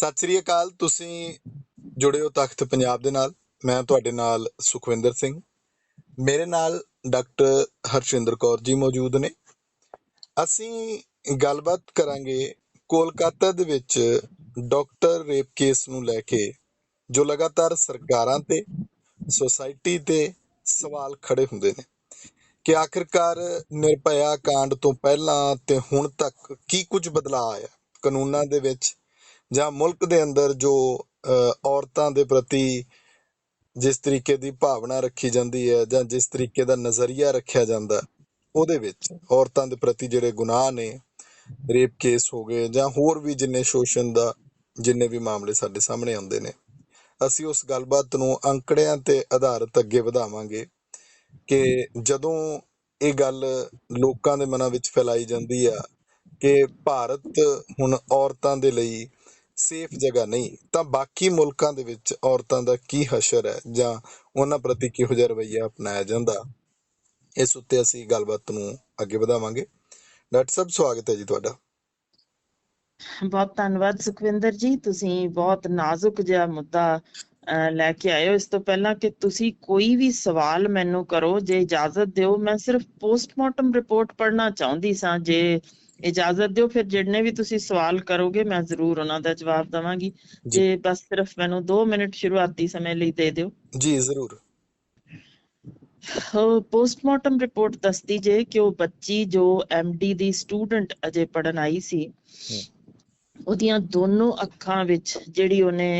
ਸਤਿ ਸ੍ਰੀ ਅਕਾਲ, ਤੁਸੀਂ ਜੁੜੇ ਹੋ ਤਖਤ ਪੰਜਾਬ ਦੇ ਨਾਲ। ਮੈਂ ਤੁਹਾਡੇ ਨਾਲ ਸੁਖਵਿੰਦਰ ਸਿੰਘ। ਮੇਰੇ ਨਾਲ ਡਾਕਟਰ ਹਰਸ਼ਿੰਦਰ ਕੌਰ ਜੀ ਮੌਜੂਦ ਨੇ। ਅਸੀਂ ਗੱਲਬਾਤ ਕਰਾਂਗੇ ਕੋਲਕਾਤਾ ਦੇ ਵਿੱਚ ਡਾਕਟਰ ਰੇਪ ਕੇਸ ਨੂੰ ਲੈ ਕੇ, ਜੋ ਲਗਾਤਾਰ ਸਰਕਾਰਾਂ ਤੇ, ਸੋਸਾਇਟੀ ਤੇ ਸਵਾਲ ਖੜੇ ਹੁੰਦੇ ਨੇ। ਕਿ ਆਖਿਰਕਾਰ ਨਿਰਭਇਆ ਕਾਂਡ ਤੋਂ ਪਹਿਲਾਂ ਤੇ ਹੁਣ ਤੱਕ ਕੀ ਕੁਝ ਬਦਲਾਅ ਆਇਆ? ਕਾਨੂੰਨਾਂ ਦੇ ਵਿੱਚ ਜਾਂ ਮੁਲਕ ਦੇ ਅੰਦਰ ਜੋ ਅਹ, ਔਰਤਾਂ ਦੇ ਪ੍ਰਤੀ ਜਿਸ ਤਰੀਕੇ ਦੀ ਭਾਵਨਾ ਰੱਖੀ ਜਾਂਦੀ ਹੈ ਜਾਂ ਜਿਸ ਤਰੀਕੇ ਦਾ ਨਜ਼ਰੀਆ ਰੱਖਿਆ ਜਾਂਦਾ ਉਹਦੇ ਵਿੱਚ ਔਰਤਾਂ ਦੇ ਪ੍ਰਤੀ ਜਿਹੜੇ ਗੁਨਾਹ ਨੇ ਰੇਪ ਕੇਸ ਹੋ ਗਏ ਜਾਂ ਹੋਰ ਵੀ ਜਿੰਨੇ ਸ਼ੋਸ਼ਣ ਦਾ ਜਿੰਨੇ ਵੀ ਮਾਮਲੇ ਸਾਡੇ ਸਾਹਮਣੇ ਆਉਂਦੇ ਨੇ ਅਸੀਂ ਉਸ ਗੱਲਬਾਤ ਨੂੰ ਅੰਕੜਿਆਂ ਤੇ ਆਧਾਰਿਤ ਅੱਗੇ ਵਧਾਵਾਂਗੇ ਕਿ ਜਦੋਂ ਇਹ ਗੱਲ ਲੋਕਾਂ ਦੇ ਮਨਾਂ ਵਿੱਚ ਫੈਲਾਈ ਜਾਂਦੀ ਆ ਕਿ ਭਾਰਤ ਹੁਣ ਔਰਤਾਂ ਦੇ ਲਈ ਸੇਫ ਜਗ੍ਹਾ ਨਹੀਂ ਤਾਂ ਬਾਕੀ ਮੁਲਕਾਂ ਦੇ ਵਿੱਚ ਔਰਤਾਂ ਦਾ ਕੀ ਹਸ਼ਰ ਹੈ? ਜਾਂ ਉਹਨਾਂ ਪ੍ਰਤੀ ਕਿਹੋ ਜਿਹਾ ਰਵੱਈਆ ਅਪਣਾਇਆ ਜਾਂਦਾ? ਇਸ ਉੱਤੇ ਅਸੀਂ ਗੱਲਬਾਤ ਨੂੰ ਅੱਗੇ ਵਧਾਵਾਂਗੇ। ਡਾਕਟਰ ਸਾਹਿਬ ਸਵਾਗਤ ਹੈ ਜੀ ਤੁਹਾਡਾ। ਬਹੁਤ ਧੰਨਵਾਦ ਸੁਖਵਿੰਦਰ ਜੀ ਤੁਸੀਂ ਬਹੁਤ ਨਾਜ਼ੁਕ ਜਿਹਾ ਮੁੱਦਾ ਅਹ, ਲੈ ਕੇ ਆਏ ਇਸ ਤੋਂ ਪਹਿਲਾਂ ਕਿ ਤੁਸੀਂ ਕੋਈ ਵੀ ਸਵਾਲ ਮੈਨੂੰ ਕਰੋ ਜੇ ਇਜਾਜ਼ਤ ਦਿਓ ਮੈਂ ਸਿਰਫ ਪੋਸਟਮਾਰਟਮ ਰਿਪੋਰਟ ਪੜ੍ਹਨਾ ਚਾਹੁੰਦੀ ਸਾਂ ਜੇ ਇਜਾਜ਼ਤ ਦਿਓ ਫਿਰ ਜਿੰਨੇ ਵੀ ਤੁਸੀਂ ਸਵਾਲ ਕਰੋਗੇ ਮੈਂ ਜ਼ਰੂਰ ਉਹਨਾਂ ਦਾ ਜਵਾਬ ਦਵਾਂਗੀ। ਜੀ। ਬਸ ਸਿਰਫ ਮੈਨੂੰ 2 ਮਿੰਟ ਸ਼ੁਰੂਆਤੀ ਸਮੇਂ ਲਈ ਦੇ ਦਿਓ। ਜੀ ਜ਼ਰੂਰ। ਪੋਸਟਮਾਰਟਮ ਰਿਪੋਰਟ ਦੱਸਦੀ ਜੇ ਕਿ ਉਹ ਬੱਚੀ ਜੋ ਐਮਡੀ ਦੀ ਸਟੂਡੈਂਟ ਅਜੇ ਪੜਨ ਆਈ ਸੀ ਉਹਦੀਆਂ ਦੋਨੋਂ ਅੱਖਾਂ ਵਿੱਚ ਜਿਹੜੀ ਉਹਨੇ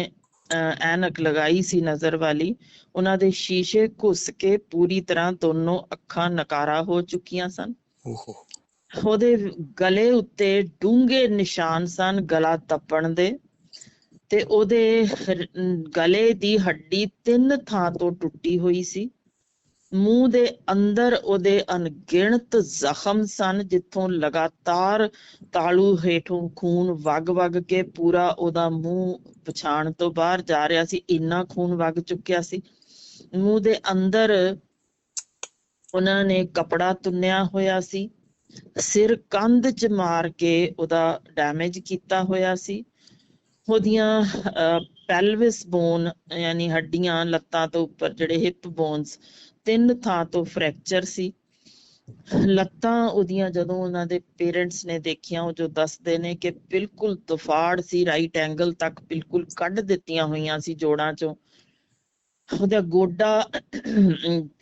ਐਨਕ ਲਗਾਈ ਸੀ ਨਜ਼ਰ ਵਾਲੀ ਉਹਨਾਂ ਦੇ ਸ਼ੀਸ਼ੇ ਘੁੱਸ ਕੇ ਪੂਰੀ ਤਰ੍ਹਾਂ ਦੋਨੋਂ ਅੱਖਾਂ ਨਕਾਰਾ ਹੋ ਚੁੱਕੀਆਂ ਸਨ। ਓਹੋ। ਉਹਦੇ ਗਲੇ ਉੱਤੇ ਡੂੰਘੇ ਨਿਸ਼ਾਨ ਸਨ ਗਲਾ ਤਪਣ ਦੇ ਤੇ ਉਹਦੇ ਗਲੇ ਦੀ ਹੱਡੀ ਤਿੰਨ ਥਾਂ ਤੋਂ ਟੁੱਟੀ ਹੋਈ ਸੀ। ਮੂੰਹ ਦੇ ਅੰਦਰ ਉਹਦੇ ਅਣਗਿਣਤ ਜ਼ਖਮ ਸਨ ਜਿੱਥੋਂ ਲਗਾਤਾਰ ਤਾਲੂ ਹੇਠੋਂ ਖੂਨ ਵਗ-ਵਗ ਕੇ ਪੂਰਾ ਉਹਦਾ ਮੂੰਹ ਪਛਾਣ ਤੋਂ ਬਾਹਰ ਜਾ ਰਿਹਾ ਸੀ, ਇੰਨਾ ਖੂਨ ਵਗ ਚੁੱਕਿਆ ਸੀ। ਮੂੰਹ ਦੇ ਅੰਦਰ ਉਹਨਾਂ ਨੇ ਕਪੜਾ ਤੁੰਨਿਆ ਹੋਇਆ ਸੀ। ਸਿਰ ਕੰਧ 'ਚ ਮਾਰ ਕੇ ਉਹਦਾ ਡੈਮੇਜ ਕੀਤਾ ਹੋਇਆ ਸੀ। ਉਹਦੀਆਂ ਪੈਲਵਿਸ ਬੋਨ ਯਾਨੀ ਹੱਡੀਆਂ, ਲੱਤਾਂ ਤੋਂ ਉੱਪਰ ਜਿਹੜੇ ਹਿਪ ਬੋਨਸ ਤਿੰਨ ਥਾਂ ਤੋਂ ਫ੍ਰੈਕਚਰ ਸੀ। ਲੱਤਾਂ ਉਹਦੀਆਂ ਜਦੋਂ ਉਹਨਾਂ ਦੇ ਪੇਰੈਂਟਸ ਨੇ ਦੇਖੀਆਂ, ਉਹ ਜੋ ਦੱਸਦੇ ਨੇ ਕਿ ਬਿਲਕੁਲ ਤੁਫਾੜ ਸੀ ਰਾਈਟ ਐਂਗਲ ਤੱਕ ਬਿਲਕੁਲ ਕੱਢ ਦਿੱਤੀਆਂ ਹੋਈਆਂ ਸੀ ਜੋੜਾਂ ਚੋਂ। ਉਹਦਾ ਗੋਡਾ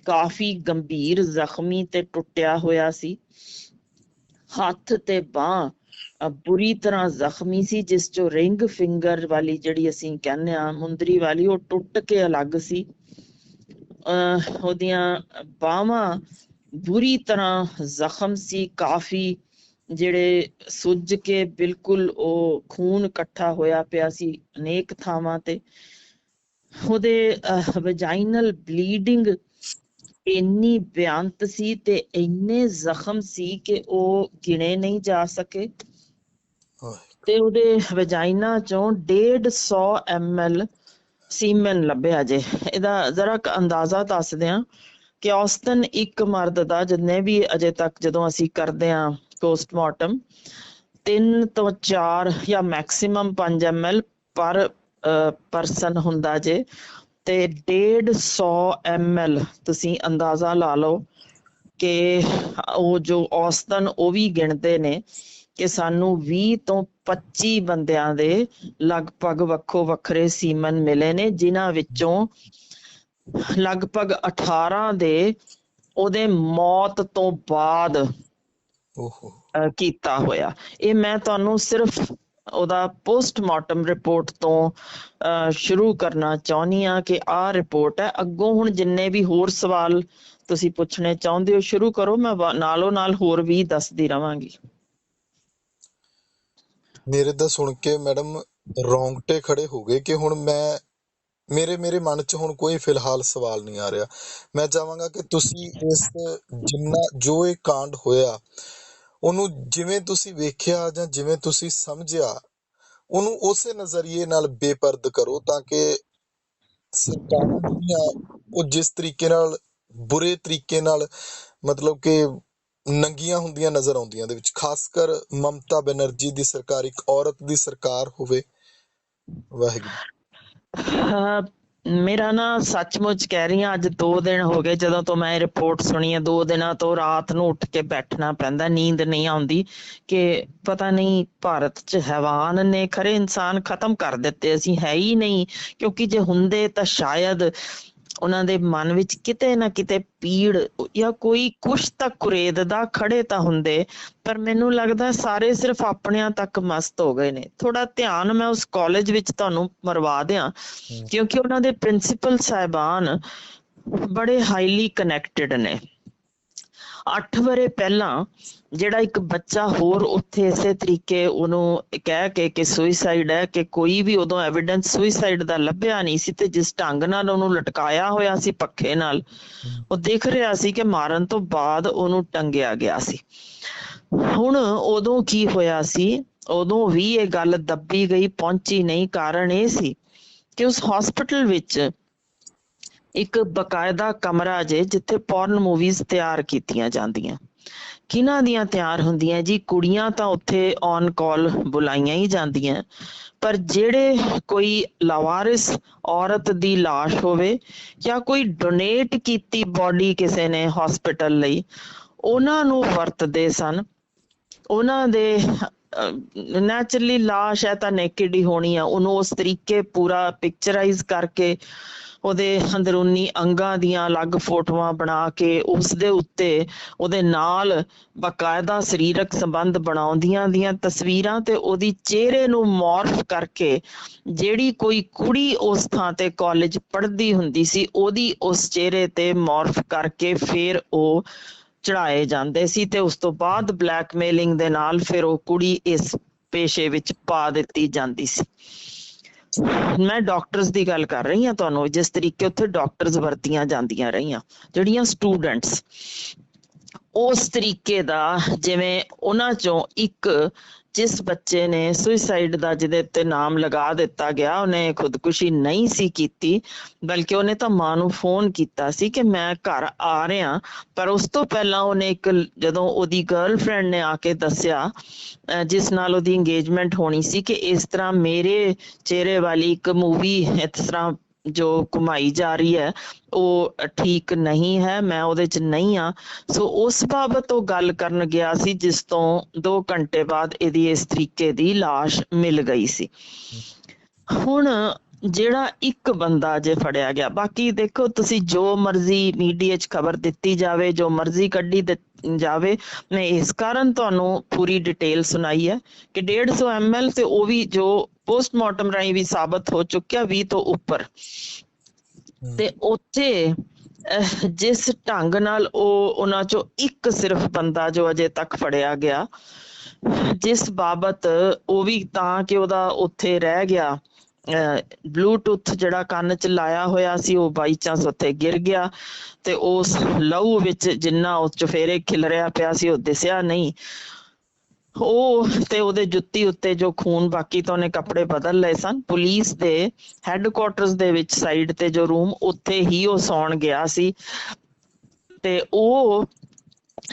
ਕਾਫੀ ਗੰਭੀਰ ਜ਼ਖਮੀ ਤੇ ਟੁੱਟਿਆ ਹੋਇਆ ਸੀ। ਹੱਥ ਤੇ ਬਾਹ। ਬੁਰੀ ਤਰ੍ਹਾਂ ਜ਼ਖਮੀ ਸੀ, ਜਿਸ ਚੋਂ ਰਿੰਗ ਫਿੰਗਰ ਵਾਲੀ ਜਿਹੜੀ ਅਸੀਂ ਕਹਿੰਦੇ ਆ ਮੁੰਦਰੀ ਵਾਲੀ, ਉਹ ਟੁੱਟ ਕੇ ਅਲੱਗ ਸੀ। ਅਹ ਉਹਦੀਆਂ ਬਾਹਾਂ ਬੁਰੀ ਤਰ੍ਹਾਂ ਜ਼ਖਮ ਸੀ। ਕਾਫੀ ਜਿਹੜੇ ਸੁੱਜ ਕੇ ਬਿਲਕੁਲ ਉਹ ਖੂਨ ਇਕੱਠਾ ਹੋਇਆ ਪਿਆ ਸੀ ਅਨੇਕ ਥਾਵਾਂ ਤੇ। ਉਹਦੇ ਵਜਾਈਨਲ ਬਲੀਡਿੰਗ ਇੰਨੀ ਬਿਆੰਤ ਸੀ ਤੇ ਇੰਨੇ ਜ਼ਖਮ ਸੀ ਕਿ ਉਹ ਗਿਣੇ ਨਹੀਂ ਜਾ ਸਕੇ। ਤੇ ਉਹਦੇ ਵਜਾਈਨਾ ਚੋਂ 150 ml ਸੀਮਨ ਲੱਭਿਆ ਜੇ। ਇਹਦਾ ਜ਼ਰਾ ਕੁ ਅੰਦਾਜ਼ਾ ਦੱਸਦੇ ਆ ਕਿ ਔਸਤਨ ਇੱਕ ਮਰਦ ਦਾ ਜਿੰਨੇ ਵੀ ਅਜੇ ਤੱਕ ਜਦੋਂ ਅਸੀਂ ਕਰਦੇ ਆ ਪੋਸਟਮਾਰਟਮ 3 ਤੋਂ 4 ਜਾਂ ਮੈਕਸਿਮਮ 5 ml ਪਰ ਪਰਸਨ ਹੁੰਦਾ ਜੇ। ਤੇ 150 ml ਤੁਸੀਂ ਅੰਦਾਜ਼ਾ ਲਾ ਲਓ ਕਿ ਉਹ ਜੋ ਔਸਤਨ ਉਹ ਵੀ ਗਿਣਦੇ ਨੇ ਕਿ ਸਾਨੂੰ 20 ਤੋਂ 25 ਬੰਦਿਆਂ ਦੇ ਲਗਭਗ ਵੱਖੋ ਵੱਖਰੇ ਸੀਮਨ ਮਿਲੇ ਨੇ ਜਿਨ੍ਹਾਂ ਵਿੱਚੋਂ ਲਗਭਗ 18 ਦੇ ਉਹਦੇ ਮੌਤ ਤੋਂ ਬਾਅਦ ਓਹੋ। ਕੀਤਾ ਹੋਇਆ। ਇਹ ਮੈਂ ਤੁਹਾਨੂੰ ਸਿਰਫ ਉਹਦਾ ਪੋਸਟਮਾਰਟਮ ਰਿਪੋਰਟ ਤੋਂ ਸ਼ੁਰੂ ਕਰਨਾ ਚਾਹੁੰਦੀ ਆ ਕਿ ਆਹ ਰਿਪੋਰਟ ਹੈ। ਅੱਗੋਂ ਹੁਣ ਜਿੰਨੇ ਵੀ ਹੋਰ ਸਵਾਲ ਤੁਸੀਂ ਪੁੱਛਣੇ ਚਾਹੁੰਦੇ ਹੋ, ਸ਼ੁਰੂ ਕਰੋ। ਮੈਂ ਨਾਲੋਂ ਨਾਲ ਹੋਰ ਵੀ ਦੱਸਦੀ ਰਵਾਂਗੀ। ਮੇਰੇ ਦਾ ਸੁਣ ਕੇ ਮੈਡਮ ਰੌਂਗਟੇ ਖੜੇ ਹੋ ਗਏ ਕਿ ਹੁਣ ਮੈਂ, ਮੇਰੇ ਮੇਰੇ ਮਨ 'ਚ ਹੁਣ ਕੋਈ ਫਿਲਹਾਲ ਸਵਾਲ ਨਹੀਂ ਆ ਰਿਹਾ। ਮੈਂ ਚਾਹਾਂਗਾ ਕਿ ਤੁਸੀਂ ਇਸ ਜਿੰਨਾ, ਜੋ ਇਹ ਕਾਂਡ ਹੋਇਆ ਉਹਨੂੰ ਜਿਵੇਂ ਤੁਸੀਂ ਵੇਖਿਆ ਜਾਂ ਜਿਵੇਂ ਤੁਸੀਂ ਸਮਝਿਆ, ਉਹਨੂੰ ਉਸੇ ਨਜ਼ਰੀਏ ਨਾਲ ਬੇਪਰਦ ਕਰੋ ਤਾਂ ਕਿ ਸਰਕਾਰਾਂ ਜਿਹੜੀਆਂ ਉਹ ਜਿਸ ਤਰੀਕੇ ਨਾਲ, ਬੁਰੇ ਤਰੀਕੇ ਨਾਲ ਮਤਲਬ ਕਿ ਨੰਗੀਆਂ ਹੁੰਦੀਆਂ ਨਜ਼ਰ ਆਉਂਦੀਆਂ ਦੇ ਵਿੱਚ ਖਾਸ ਕਰ ਮਮਤਾ ਬੈਨਰਜੀ ਦੀ ਸਰਕਾਰ ਇੱਕ ਔਰਤ ਦੀ ਸਰਕਾਰ ਹੋਵੇ। ਵਾਹਿਗੁਰੂ। ਮੇਰਾ ਨਾ ਸੱਚਮੁੱਚ ਕਹਿ ਰਹੀ ਹਾਂ, ਅੱਜ 2 ਦਿਨ ਹੋ ਗਏ ਜਦੋਂ ਤੋਂ ਮੈਂ ਇਹ ਰਿਪੋਰਟ ਸੁਣੀ ਹੈ 2 ਦਿਨਾਂ ਤੋਂ ਰਾਤ ਨੂੰ ਉੱਠ ਕੇ ਬੈਠਣਾ ਪੈਂਦਾ, ਨੀਂਦ ਨਹੀਂ ਆਉਂਦੀ ਕਿ ਪਤਾ ਨਹੀਂ ਭਾਰਤ 'ਚ ਹੈਵਾਨ ਨੇ ਖਰੇ ਇਨਸਾਨ ਖਤਮ ਕਰ ਦਿੱਤੇ, ਅਸੀਂ ਹੈ ਹੀ ਨਹੀਂ ਕਿਉਂਕਿ ਜੇ ਹੁੰਦੇ ਤਾਂ ਸ਼ਾਇਦ ਉਹਨਾਂ ਦੇ ਮਨ ਵਿੱਚ ਕਿਤੇ ਨਾ ਕਿਤੇ ਪੀੜ ਜਾਂ ਕੋਈ ਕੁਛ ਤਾਂ ਕੁਰੇਦਦਾ ਖੜੇ ਤਾਂ ਹੁੰਦੇ ਪਰ ਮੈਨੂੰ ਲੱਗਦਾ ਸਾਰੇ ਸਿਰਫ ਆਪਣਿਆਂ ਤੱਕ ਮਸਤ ਹੋ ਗਏ ਨੇ। ਥੋੜਾ ਧਿਆਨ ਮੈਂ ਉਸ ਕਾਲਜ ਵਿੱਚ ਤੁਹਾਨੂੰ ਮਰਵਾ ਦਿਆਂ ਕਿਉਂਕਿ ਉਹਨਾਂ ਦੇ ਪ੍ਰਿੰਸੀਪਲ ਸਾਹਿਬਾਨ ਬੜੇ ਹਾਈਲੀ ਕਨੈਕਟਡ ਨੇ। 8 ਵਰੇ ਪਹਿਲਾਂ ਜਿਹੜਾ ਇੱਕ ਬੱਚਾ ਹੋਰ ਉੱਥੇ ਇਸੇ ਤਰੀਕੇ ਉਹਨੂੰ ਕਹਿ ਕੇ ਕਿ ਸੁਇਸਾਈਡ ਹੈ ਕਿ ਕੋਈ ਵੀ ਉਦੋਂ ਐਵੀਡੈਂਸ ਸੁਇਸਾਈਡ ਦਾ ਲੱਭਿਆ ਨਹੀਂ ਸੀ ਤੇ ਜਿਸ ਢੰਗ ਨਾਲ ਉਹਨੂੰ ਲਟਕਾਇਆ ਹੋਇਆ ਸੀ ਪੱਖੇ ਨਾਲ, ਉਹ ਦੇਖ ਰਿਹਾ ਸੀ ਕਿ ਮਾਰਨ ਤੋਂ ਬਾਅਦ ਉਹਨੂੰ ਟੰਗਿਆ ਗਿਆ ਸੀ। ਹੁਣ ਉਦੋਂ ਕੀ ਹੋਇਆ ਸੀ? ਉਦੋਂ ਵੀ ਇਹ ਗੱਲ ਦੱਬੀ ਗਈ, ਪਹੁੰਚੀ ਨਹੀਂ, ਕਾਰਨ ਇਹ ਸੀ ਕਿ ਉਸ ਹਸਪੀਟਲ ਵਿੱਚ ਇੱਕ ਬਕਾਇਦਾ ਕਮਰਾ ਜੇ ਜਿੱਥੇ ਪੌਰਨ ਮੂਵੀਜ਼ ਤਿਆਰ ਕੀਤੀਆਂ ਜਾਂਦੀਆਂ। ਕਿਹਨਾਂ ਦੀਆਂ ਤਿਆਰ ਹੁੰਦੀਆਂ? ਜੀ, ਕੁੜੀਆਂ ਤਾਂ ਉੱਥੇ ਔਨ ਕਾਲ ਬੁਲਾਈਆਂ ਹੀ ਜਾਂਦੀਆਂ। ਪਰ ਜਿਹੜੇ ਕੋਈ ਲਾਵਾਰਿਸ ਔਰਤ ਦੀ লাশ ਹੋਵੇ ਜਾਂ ਕੋਈ ਡੋਨੇਟ ਕੀਤੀ ਬਾਡੀ ਕਿਸੇ ਨੇ ਹਸਪੀਟਲ ਲਈ, ਉਹਨਾਂ ਨੂੰ ਵਰਤਦੇ ਸਨ। ਉਹਨਾਂ ਦੇ ਨੈਚੁਰਲੀ লাশ ਹੈ ਤਾਂ ਨੇਕਡ ਹੀ ਹੋਣੀ ਆ। ਉਹਨੂੰ ਉਸ ਤਰੀਕੇ ਪੂਰਾ ਪਿਕਚਰਾਈਜ਼ ਕਰਕੇ ਉਹਦੇ ਅੰਦਰੂਨੀ ਅੰਗਾਂ ਦੀਆਂ ਅਲੱਗ ਫੋਟੋਆਂ ਬਣਾ ਕੇ ਉਸ ਦੇ ਉੱਤੇ ਉਹਦੇ ਨਾਲ ਬਕਾਇਦਾ ਸਰੀਰਕ ਸੰਬੰਧ ਬਣਾਉਂਦੀਆਂ ਦੀਆਂ ਤਸਵੀਰਾਂ ਤੇ ਉਹਦੀ ਚਿਹਰੇ ਨੂੰ ਮੋਰਫ ਕਰਕੇ ਜਿਹੜੀ ਕੋਈ ਕੁੜੀ ਉਸ ਥਾਂ ਤੇ ਕਾਲਜ ਪੜ੍ਹਦੀ ਹੁੰਦੀ ਸੀ ਉਹਦੀ ਉਸ ਚਿਹਰੇ ਤੇ ਮੌਰਫ਼ ਕਰਕੇ ਫਿਰ ਉਹ ਚੜਾਏ ਜਾਂਦੇ ਸੀ ਤੇ ਉਸ ਤੋਂ ਬਾਅਦ ਬਲੈਕਮੇਲਿੰਗ ਦੇ ਨਾਲ ਫਿਰ ਉਹ ਕੁੜੀ ਇਸ ਪੇਸ਼ੇ ਵਿੱਚ ਪਾ ਦਿੱਤੀ ਜਾਂਦੀ ਸੀ। ਮੈਂ ਡਾਕਟਰਸ ਦੀ ਗੱਲ ਕਰ ਰਹੀ ਹਾਂ ਤੁਹਾਨੂੰ ਜਿਸ ਤਰੀਕੇ ਉੱਥੇ ਡਾਕਟਰਸ ਵਰਤੀਆਂ ਜਾਂਦੀਆਂ ਰਹੀਆਂ, ਜਿਹੜੀਆਂ ਸਟੂਡੈਂਟਸ ਉਸ ਤਰੀਕੇ ਦਾ ਜਿਵੇਂ ਉਹਨਾਂ ਚੋਂ ਇੱਕ ਜਿਸ ਬੱਚੇ ਨੇ ਸੁਇਸਾਈਡ ਦਾ ਜਿਹਦੇ ਉੱਤੇ ਨਾਮ ਲਗਾ ਦਿੱਤਾ ਗਿਆ, ਉਹਨੇ ਖੁਦਕੁਸ਼ੀ ਨਹੀਂ ਸੀ ਕੀਤੀ, ਬਲਕਿ ਉਹਨੇ ਤਾਂ ਮਾਂ ਨੂੰ ਫੋਨ ਕੀਤਾ ਸੀ ਕਿ ਮੈਂ ਘਰ ਆ ਰਿਹਾ। ਪਰ ਉਸ ਤੋਂ ਪਹਿਲਾਂ ਉਹਨੇ ਇੱਕ ਜਦੋਂ ਉਹਦੀ ਗਰਲਫ੍ਰੈਂਡ ਨੇ ਆ ਕੇ ਦੱਸਿਆ ਜਿਸ ਨਾਲ ਉਹਦੀ ਇੰਗੇਜਮੈਂਟ ਹੋਣੀ ਸੀ ਕਿ ਇਸ ਤਰ੍ਹਾਂ ਮੇਰੇ ਚਿਹਰੇ ਵਾਲੀ ਇੱਕ ਮੂਵੀ ਇਸ ਤਰ੍ਹਾਂ ਜੋ ਕਮਾਈ ਜਾ ਰਹੀ ਹੈ ਉਹ ਠੀਕ ਨਹੀਂ ਹੈ ਮੈਂ ਉਹਦੇ ਚ ਨਹੀਂ ਆ ਸੋ ਉਸ ਬਾਬਤ ਉਹ ਗੱਲ ਕਰਨ ਗਿਆ ਸੀ ਜਿਸ ਤੋਂ 2 ਘੰਟੇ ਬਾਅਦ ਇਹਦੀ ਇਸ ਤਰੀਕੇ ਦੀ লাশ ਮਿਲ ਗਈ ਸੀ। ਹੁਣ ਜਿਹੜਾ ਇੱਕ ਬੰਦਾ ਜੇ ਫੜਿਆ ਗਿਆ। ਬਾਕੀ ਦੇਖੋ ਤੁਸੀਂ ਜੋ ਮਰਜ਼ੀ ਮੀਡੀਆ 'ਚ ਖਬਰ ਦਿੱਤੀ ਜਾਵੇ ਜੋ ਮਰਜ਼ੀ ਕੱਢੀ ਜਾਵੇ ਮੈਂ ਇਸ ਕਾਰਨ ਤੁਹਾਨੂੰ ਪੂਰੀ ਡਿਟੇਲ ਸੁਣਾਈ ਹੈ ਕਿ 150 ml ਤੇ ਉਹ ਵੀ ਜੋ ਪੋਸਟਮਾਰਟਮ ਰਾਹੀਂ ਵੀ ਸਾਬਤ ਹੋ ਚੁੱਕਿਆ 20 ਤੋਂ ਉੱਪਰ। ਤੇ ਉੱਥੇ ਜਿਸ ਢੰਗ ਨਾਲ ਉਹ ਉਹਨਾਂ ਚੋਂ ਇੱਕ ਸਿਰਫ ਬੰਦਾ ਜੋ ਅਜੇ ਤੱਕ ਫੜਿਆ ਗਿਆ ਜਿਸ ਬਾਬਤ ਉਹ ਵੀ ਤਾਂ ਕਿ ਉਹਦਾ ਉੱਥੇ ਰਹਿ ਗਿਆ ਬਲੂਟੁੱਥ ਜਿਹੜਾ ਕੰਨ 'ਚ ਲਾਇਆ ਹੋਇਆ ਸੀ, ਉਹ ਬਾਈ ਚਾਂਸ ਉੱਥੇ ਗਿਰ ਗਿਆ ਤੇ ਉਸ ਲਹੂ ਵਿੱਚ ਜਿੰਨਾ ਉਸ ਚਫੇਰੇ ਖਿਲਰਿਆ ਪਿਆ ਸੀ, ਉਹ ਦਿਸਿਆ ਨਹੀਂ। ਉਹ ਤੇ ਉਹਦੇ ਜੁੱਤੀ ਉੱਤੇ ਜੋ ਖੂਨ ਬਾਕੀ ਤਾਂ ਉਹਨੇ ਕੱਪੜੇ ਬਦਲ ਲਏ ਸਨ, ਪੁਲਿਸ ਦੇ ਹੈੱਡਕੁਆਰਟਰਸ ਦੇ ਵਿੱਚ ਸਾਈਡ ਤੇ ਜੋ ਰੂਮ ਉੱਥੇ ਹੀ ਉਹ ਸੌਣ ਗਿਆ ਸੀ। ਤੇ ਉਹ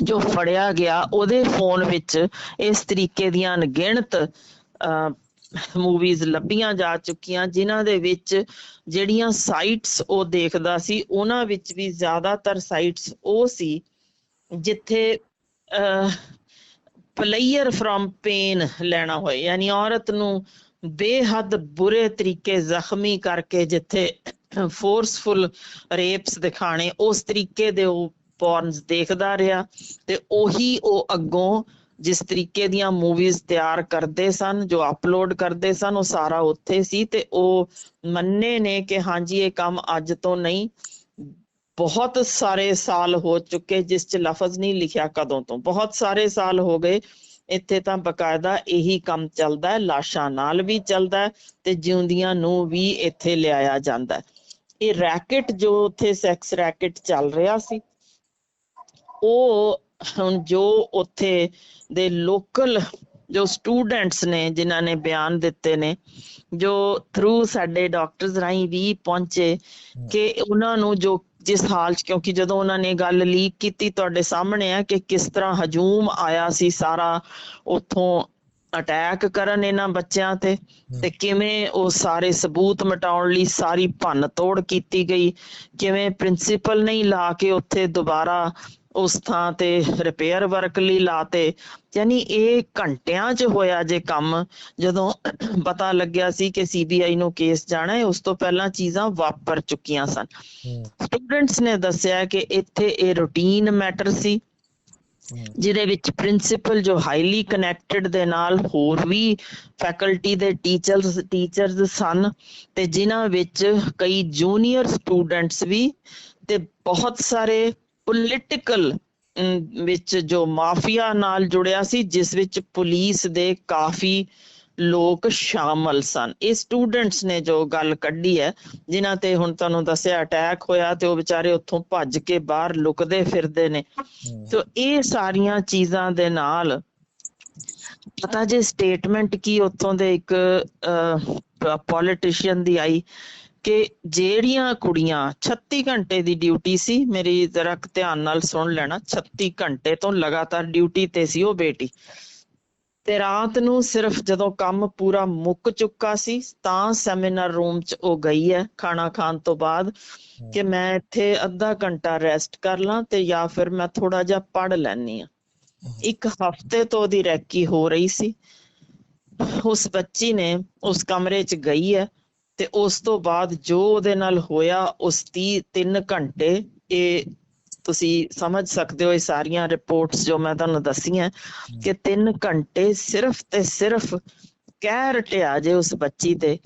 ਜੋ ਫੜਿਆ ਗਿਆ, ਉਹਦੇ ਫੋਨ ਵਿੱਚ ਇਸ ਤਰੀਕੇ ਦੀਆਂ ਅਣਗਿਣਤ ਮੂਵੀਜ਼ ਲੱਭੀਆਂ ਜਾ ਚੁੱਕੀਆਂ, ਜਿਨ੍ਹਾਂ ਦੇ ਵਿੱਚ ਜਿਹੜੀਆਂ ਸਾਈਟਸ ਉਹ ਦੇਖਦਾ ਸੀ, ਉਹਨਾਂ ਵਿੱਚ ਵੀ ਜ਼ਿਆਦਾਤਰ ਸਾਈਟਸ ਉਹ ਸੀ, ਜਿੱਥੇ ਪਲੇਅਰ ਫਰਮ ਪੇਨ ਲੈਣਾ ਹੋਏ, ਯਾਨੀ ਔਰਤ ਨੂੰ ਬੇਹੱਦ ਬੁਰੇ ਤਰੀਕੇ ਜ਼ਖਮੀ ਕਰਕੇ ਜਿੱਥੇ ਫੋਰਸਫੁਲ ਰੇਪਸ ਦਿਖਾਣੇ ਉਸ ਤਰੀਕੇ ਦੇ ਉਹ ਪੌਰਨਸ ਦੇਖਦਾ ਰਿਹਾ, ਤੇ ਉਹੀ ਉਹ ਅੱਗੋਂ ਜਿਸ ਤਰੀਕੇ ਦੀਆਂ ਮੂਵੀਜ਼ ਤਿਆਰ ਕਰਦੇ ਸਨ, ਜੋ ਅਪਲੋਡ ਕਰਦੇ ਸਨ, ਉਹ ਸਾਰਾ ਉੱਥੇ ਸੀ ਤੇ ਉਹ ਮੰਨੇ ਨੇ ਕਿ ਹਾਂਜੀ, ਇਹ ਕੰਮ ਅੱਜ ਤੋਂ ਨਹੀਂ, ਬਹੁਤ ਸਾਰੇ ਸਾਲ ਹੋ ਚੁੱਕੇ ਜਿਸ 'ਚ ਲਫ਼ਜ਼ ਨਹੀਂ ਲਿਖਿਆ ਕਦੋਂ ਤੋਂ। ਬਹੁਤ ਸਾਰੇ ਸਾਲ ਹੋ ਗਏ, ਇੱਥੇ ਤਾਂ ਬਕਾਇਦਾ ਇਹੀ ਕੰਮ ਚੱਲਦਾ ਹੈ, ਲਾਸ਼ਾਂ ਨਾਲ ਵੀ ਚੱਲਦਾ ਹੈ ਤੇ ਜਿਉਂਦੀਆਂ ਨੂੰ ਵੀ ਇੱਥੇ ਲਿਆਇਆ ਜਾਂਦਾ ਹੈ। ਇਹ ਰੈਕਟ ਜੋ ਉੱਥੇ ਸੈਕਸ ਰੈਕਟ ਚੱਲ ਰਿਹਾ ਸੀ, ਉਹ ਹੁਣ ਜੋ ਉੱਥੇ ਦੇ ਲੋਕਲ ਜੋ ਸਟੂਡੈਂਟਸ ਨੇ ਜਿਨ੍ਹਾਂ ਨੇ ਬਿਆਨ ਦਿੱਤੇ ਨੇ ਜੋ ਥਰੂ ਸਾਡੇ ਡਾਕਟਰਸ ਰਾਹੀਂ ਵੀ ਪਹੁੰਚੇ ਕਿ ਉਹਨਾਂ ਨੂੰ ਜੋ ਜਿਸ ਹਾਲ ਚ ਕਿਉਂਕਿ ਜਦੋਂ ਉਹਨਾਂ ਨੇ ਗੱਲ ਲੀਕ ਕੀਤੀ ਤੁਹਾਡੇ ਸਾਹਮਣੇ ਆ ਕਿ ਕਿਸ ਤਰ੍ਹਾਂ ਹਜੂਮ ਆਇਆ ਸੀ ਸਾਰਾ ਉਥੋਂ ਅਟੈਕ ਕਰਨ ਇਹਨਾਂ ਬੱਚਿਆਂ ਤੇ ਤੇ ਕਿਵੇਂ ਉਹ ਸਾਰੇ ਸਬੂਤ ਮਿਟਾਉਣ ਲਈ ਸਾਰੀ ਭੰਨ ਤੋੜ ਕੀਤੀ ਗਈ ਕਿਵੇਂ ਪ੍ਰਿੰਸੀਪਲ ਨਹੀਂ ਲਾ ਕੇ ਉੱਥੇ ਦੁਬਾਰਾ ਉਸ ਥਾਂ ਤੇ ਰਿਪੇਅਰ ਵਰਕ ਲਈ ਲਾਤੇ। ਯਾਨੀ ਇਹ ਘੰਟਿਆਂ 'ਚ ਹੋਇਆ ਜੇ ਕੰਮ। ਜਦੋਂ ਪਤਾ ਲੱਗਿਆ ਸੀ ਕਿ ਸੀਬੀਆਈ ਨੂੰ ਕੇਸ ਜਾਣਾ ਹੈ ਉਸ ਤੋਂ ਪਹਿਲਾਂ ਚੀਜ਼ਾਂ ਵਾਪਰ ਚੁੱਕੀਆਂ ਸਨ। ਸਟੂਡੈਂਟਸ ਨੇ ਦੱਸਿਆ ਕਿ ਇੱਥੇ ਇਹ ਰੂਟੀਨ ਮੈਟਰ ਸੀ ਜਿਹਦੇ ਵਿੱਚ ਪ੍ਰਿੰਸੀਪਲ ਜੋ ਹਾਈਲੀ ਕਨੈਕਟਡ ਦੇ ਨਾਲ ਹੋਰ ਵੀ ਫੈਕਲਟੀ ਦੇ ਟੀਚਰਸ ਟੀਚਰਸ ਸਨ ਤੇ ਜਿਨ੍ਹਾਂ ਵਿੱਚ ਕਈ ਜੂਨੀਅਰ ਸਟੂਡੈਂਟਸ ਵੀ ਤੇ ਬਹੁਤ ਸਾਰੇ ਪੋਲਿਟੀਕਲ ਵਿੱਚ ਜੋ ਮਾਫੀਆ ਨਾਲ ਜੁੜਿਆ ਸੀ ਜਿਸ ਵਿੱਚ ਪੁਲਿਸ ਦੇ ਕਾਫੀ ਲੋਕ ਸ਼ਾਮਲ ਸਨ। ਇਹ ਸਟੂਡੈਂਟਸ ਨੇ ਜੋ ਗੱਲ ਕੱਢੀ ਹੈ ਜਿਨ੍ਹਾਂ ਤੇ ਹੁਣ ਤੁਹਾਨੂੰ ਦੱਸਿਆ ਅਟੈਕ ਹੋਇਆ ਤੇ ਉਹ ਵਿਚਾਰੇ ਉੱਥੋਂ ਭੱਜ ਕੇ ਬਾਹਰ ਲੁਕਦੇ ਫਿਰਦੇ ਨੇ। ਸੋ ਇਹ ਸਾਰੀਆਂ ਚੀਜ਼ਾਂ ਦੇ ਨਾਲ ਪਤਾ ਜੇ ਸਟੇਟਮੈਂਟ ਕੀ ਉੱਥੋਂ ਦੇ ਇੱਕ ਪੋਲੀਟੀਸ਼ੀਅਨ ਦੀ ਆਈ। ਕਿ ਜਿਹੜੀਆਂ ਕੁੜੀਆਂ 36 ਘੰਟੇ ਦੀ ਡਿਊਟੀ ਸੀ ਮੇਰੀ ਜ਼ਰਾ ਧਿਆਨ ਨਾਲ ਸੁਣ ਲੈਣਾ 36 ਘੰਟੇ ਤੋਂ ਲਗਾਤਾਰ ਡਿਊਟੀ ਤੇ ਸੀ ਉਹ ਬੇਟੀ। ਤੇ ਰਾਤ ਨੂੰ ਸਿਰਫ ਜਦੋਂ ਕੰਮ ਪੂਰਾ ਮੁੱਕ ਚੁੱਕਾ ਸੀ ਤਾਂ ਸੈਮੀਨਾਰ ਰੂਮ 'ਚ ਉਹ ਗਈ ਹੈ ਖਾਣਾ ਖਾਣ ਤੋਂ ਬਾਅਦ ਕਿ ਮੈਂ ਇੱਥੇ ਅੱਧਾ ਘੰਟਾ ਰੈਸਟ ਕਰ ਲਾਂ ਤੇ ਜਾਂ ਫਿਰ ਮੈਂ ਥੋੜਾ ਜਿਹਾ ਪੜ ਲੈਣੀ ਆ ਇੱਕ ਹਫ਼ਤੇ ਤੋਂ ਉਹਦੀ ਰੈਕੀ ਹੋ ਰਹੀ ਸੀ। ਉਸ ਬੱਚੀ ਨੇ ਉਸ ਕਮਰੇ 'ਚ ਗਈ ਹੈ। ਤੇ ਉਸ ਤੋਂ ਬਾਅਦ ਜੋ ਉਹਦੇ ਨਾਲ ਹੋਇਆ ਉਸ 30 3 ਘੰਟੇ ਇਹ ਤੁਸੀਂ ਸਮਝ ਸਕਦੇ ਹੋ ਇਹ ਸਾਰੀਆਂ ਰਿਪੋਰਟਸ ਜੋ ਮੈਂ ਤੁਹਾਨੂੰ ਦੱਸੀਆਂ ਕਿ 3 ਘੰਟੇ ਸਿਰਫ ਤੇ ਸਿਰਫ ਕਹਿ ਰਟਿਆ ਜੇ ਉਸ ਬੱਚੀ ਤੇ।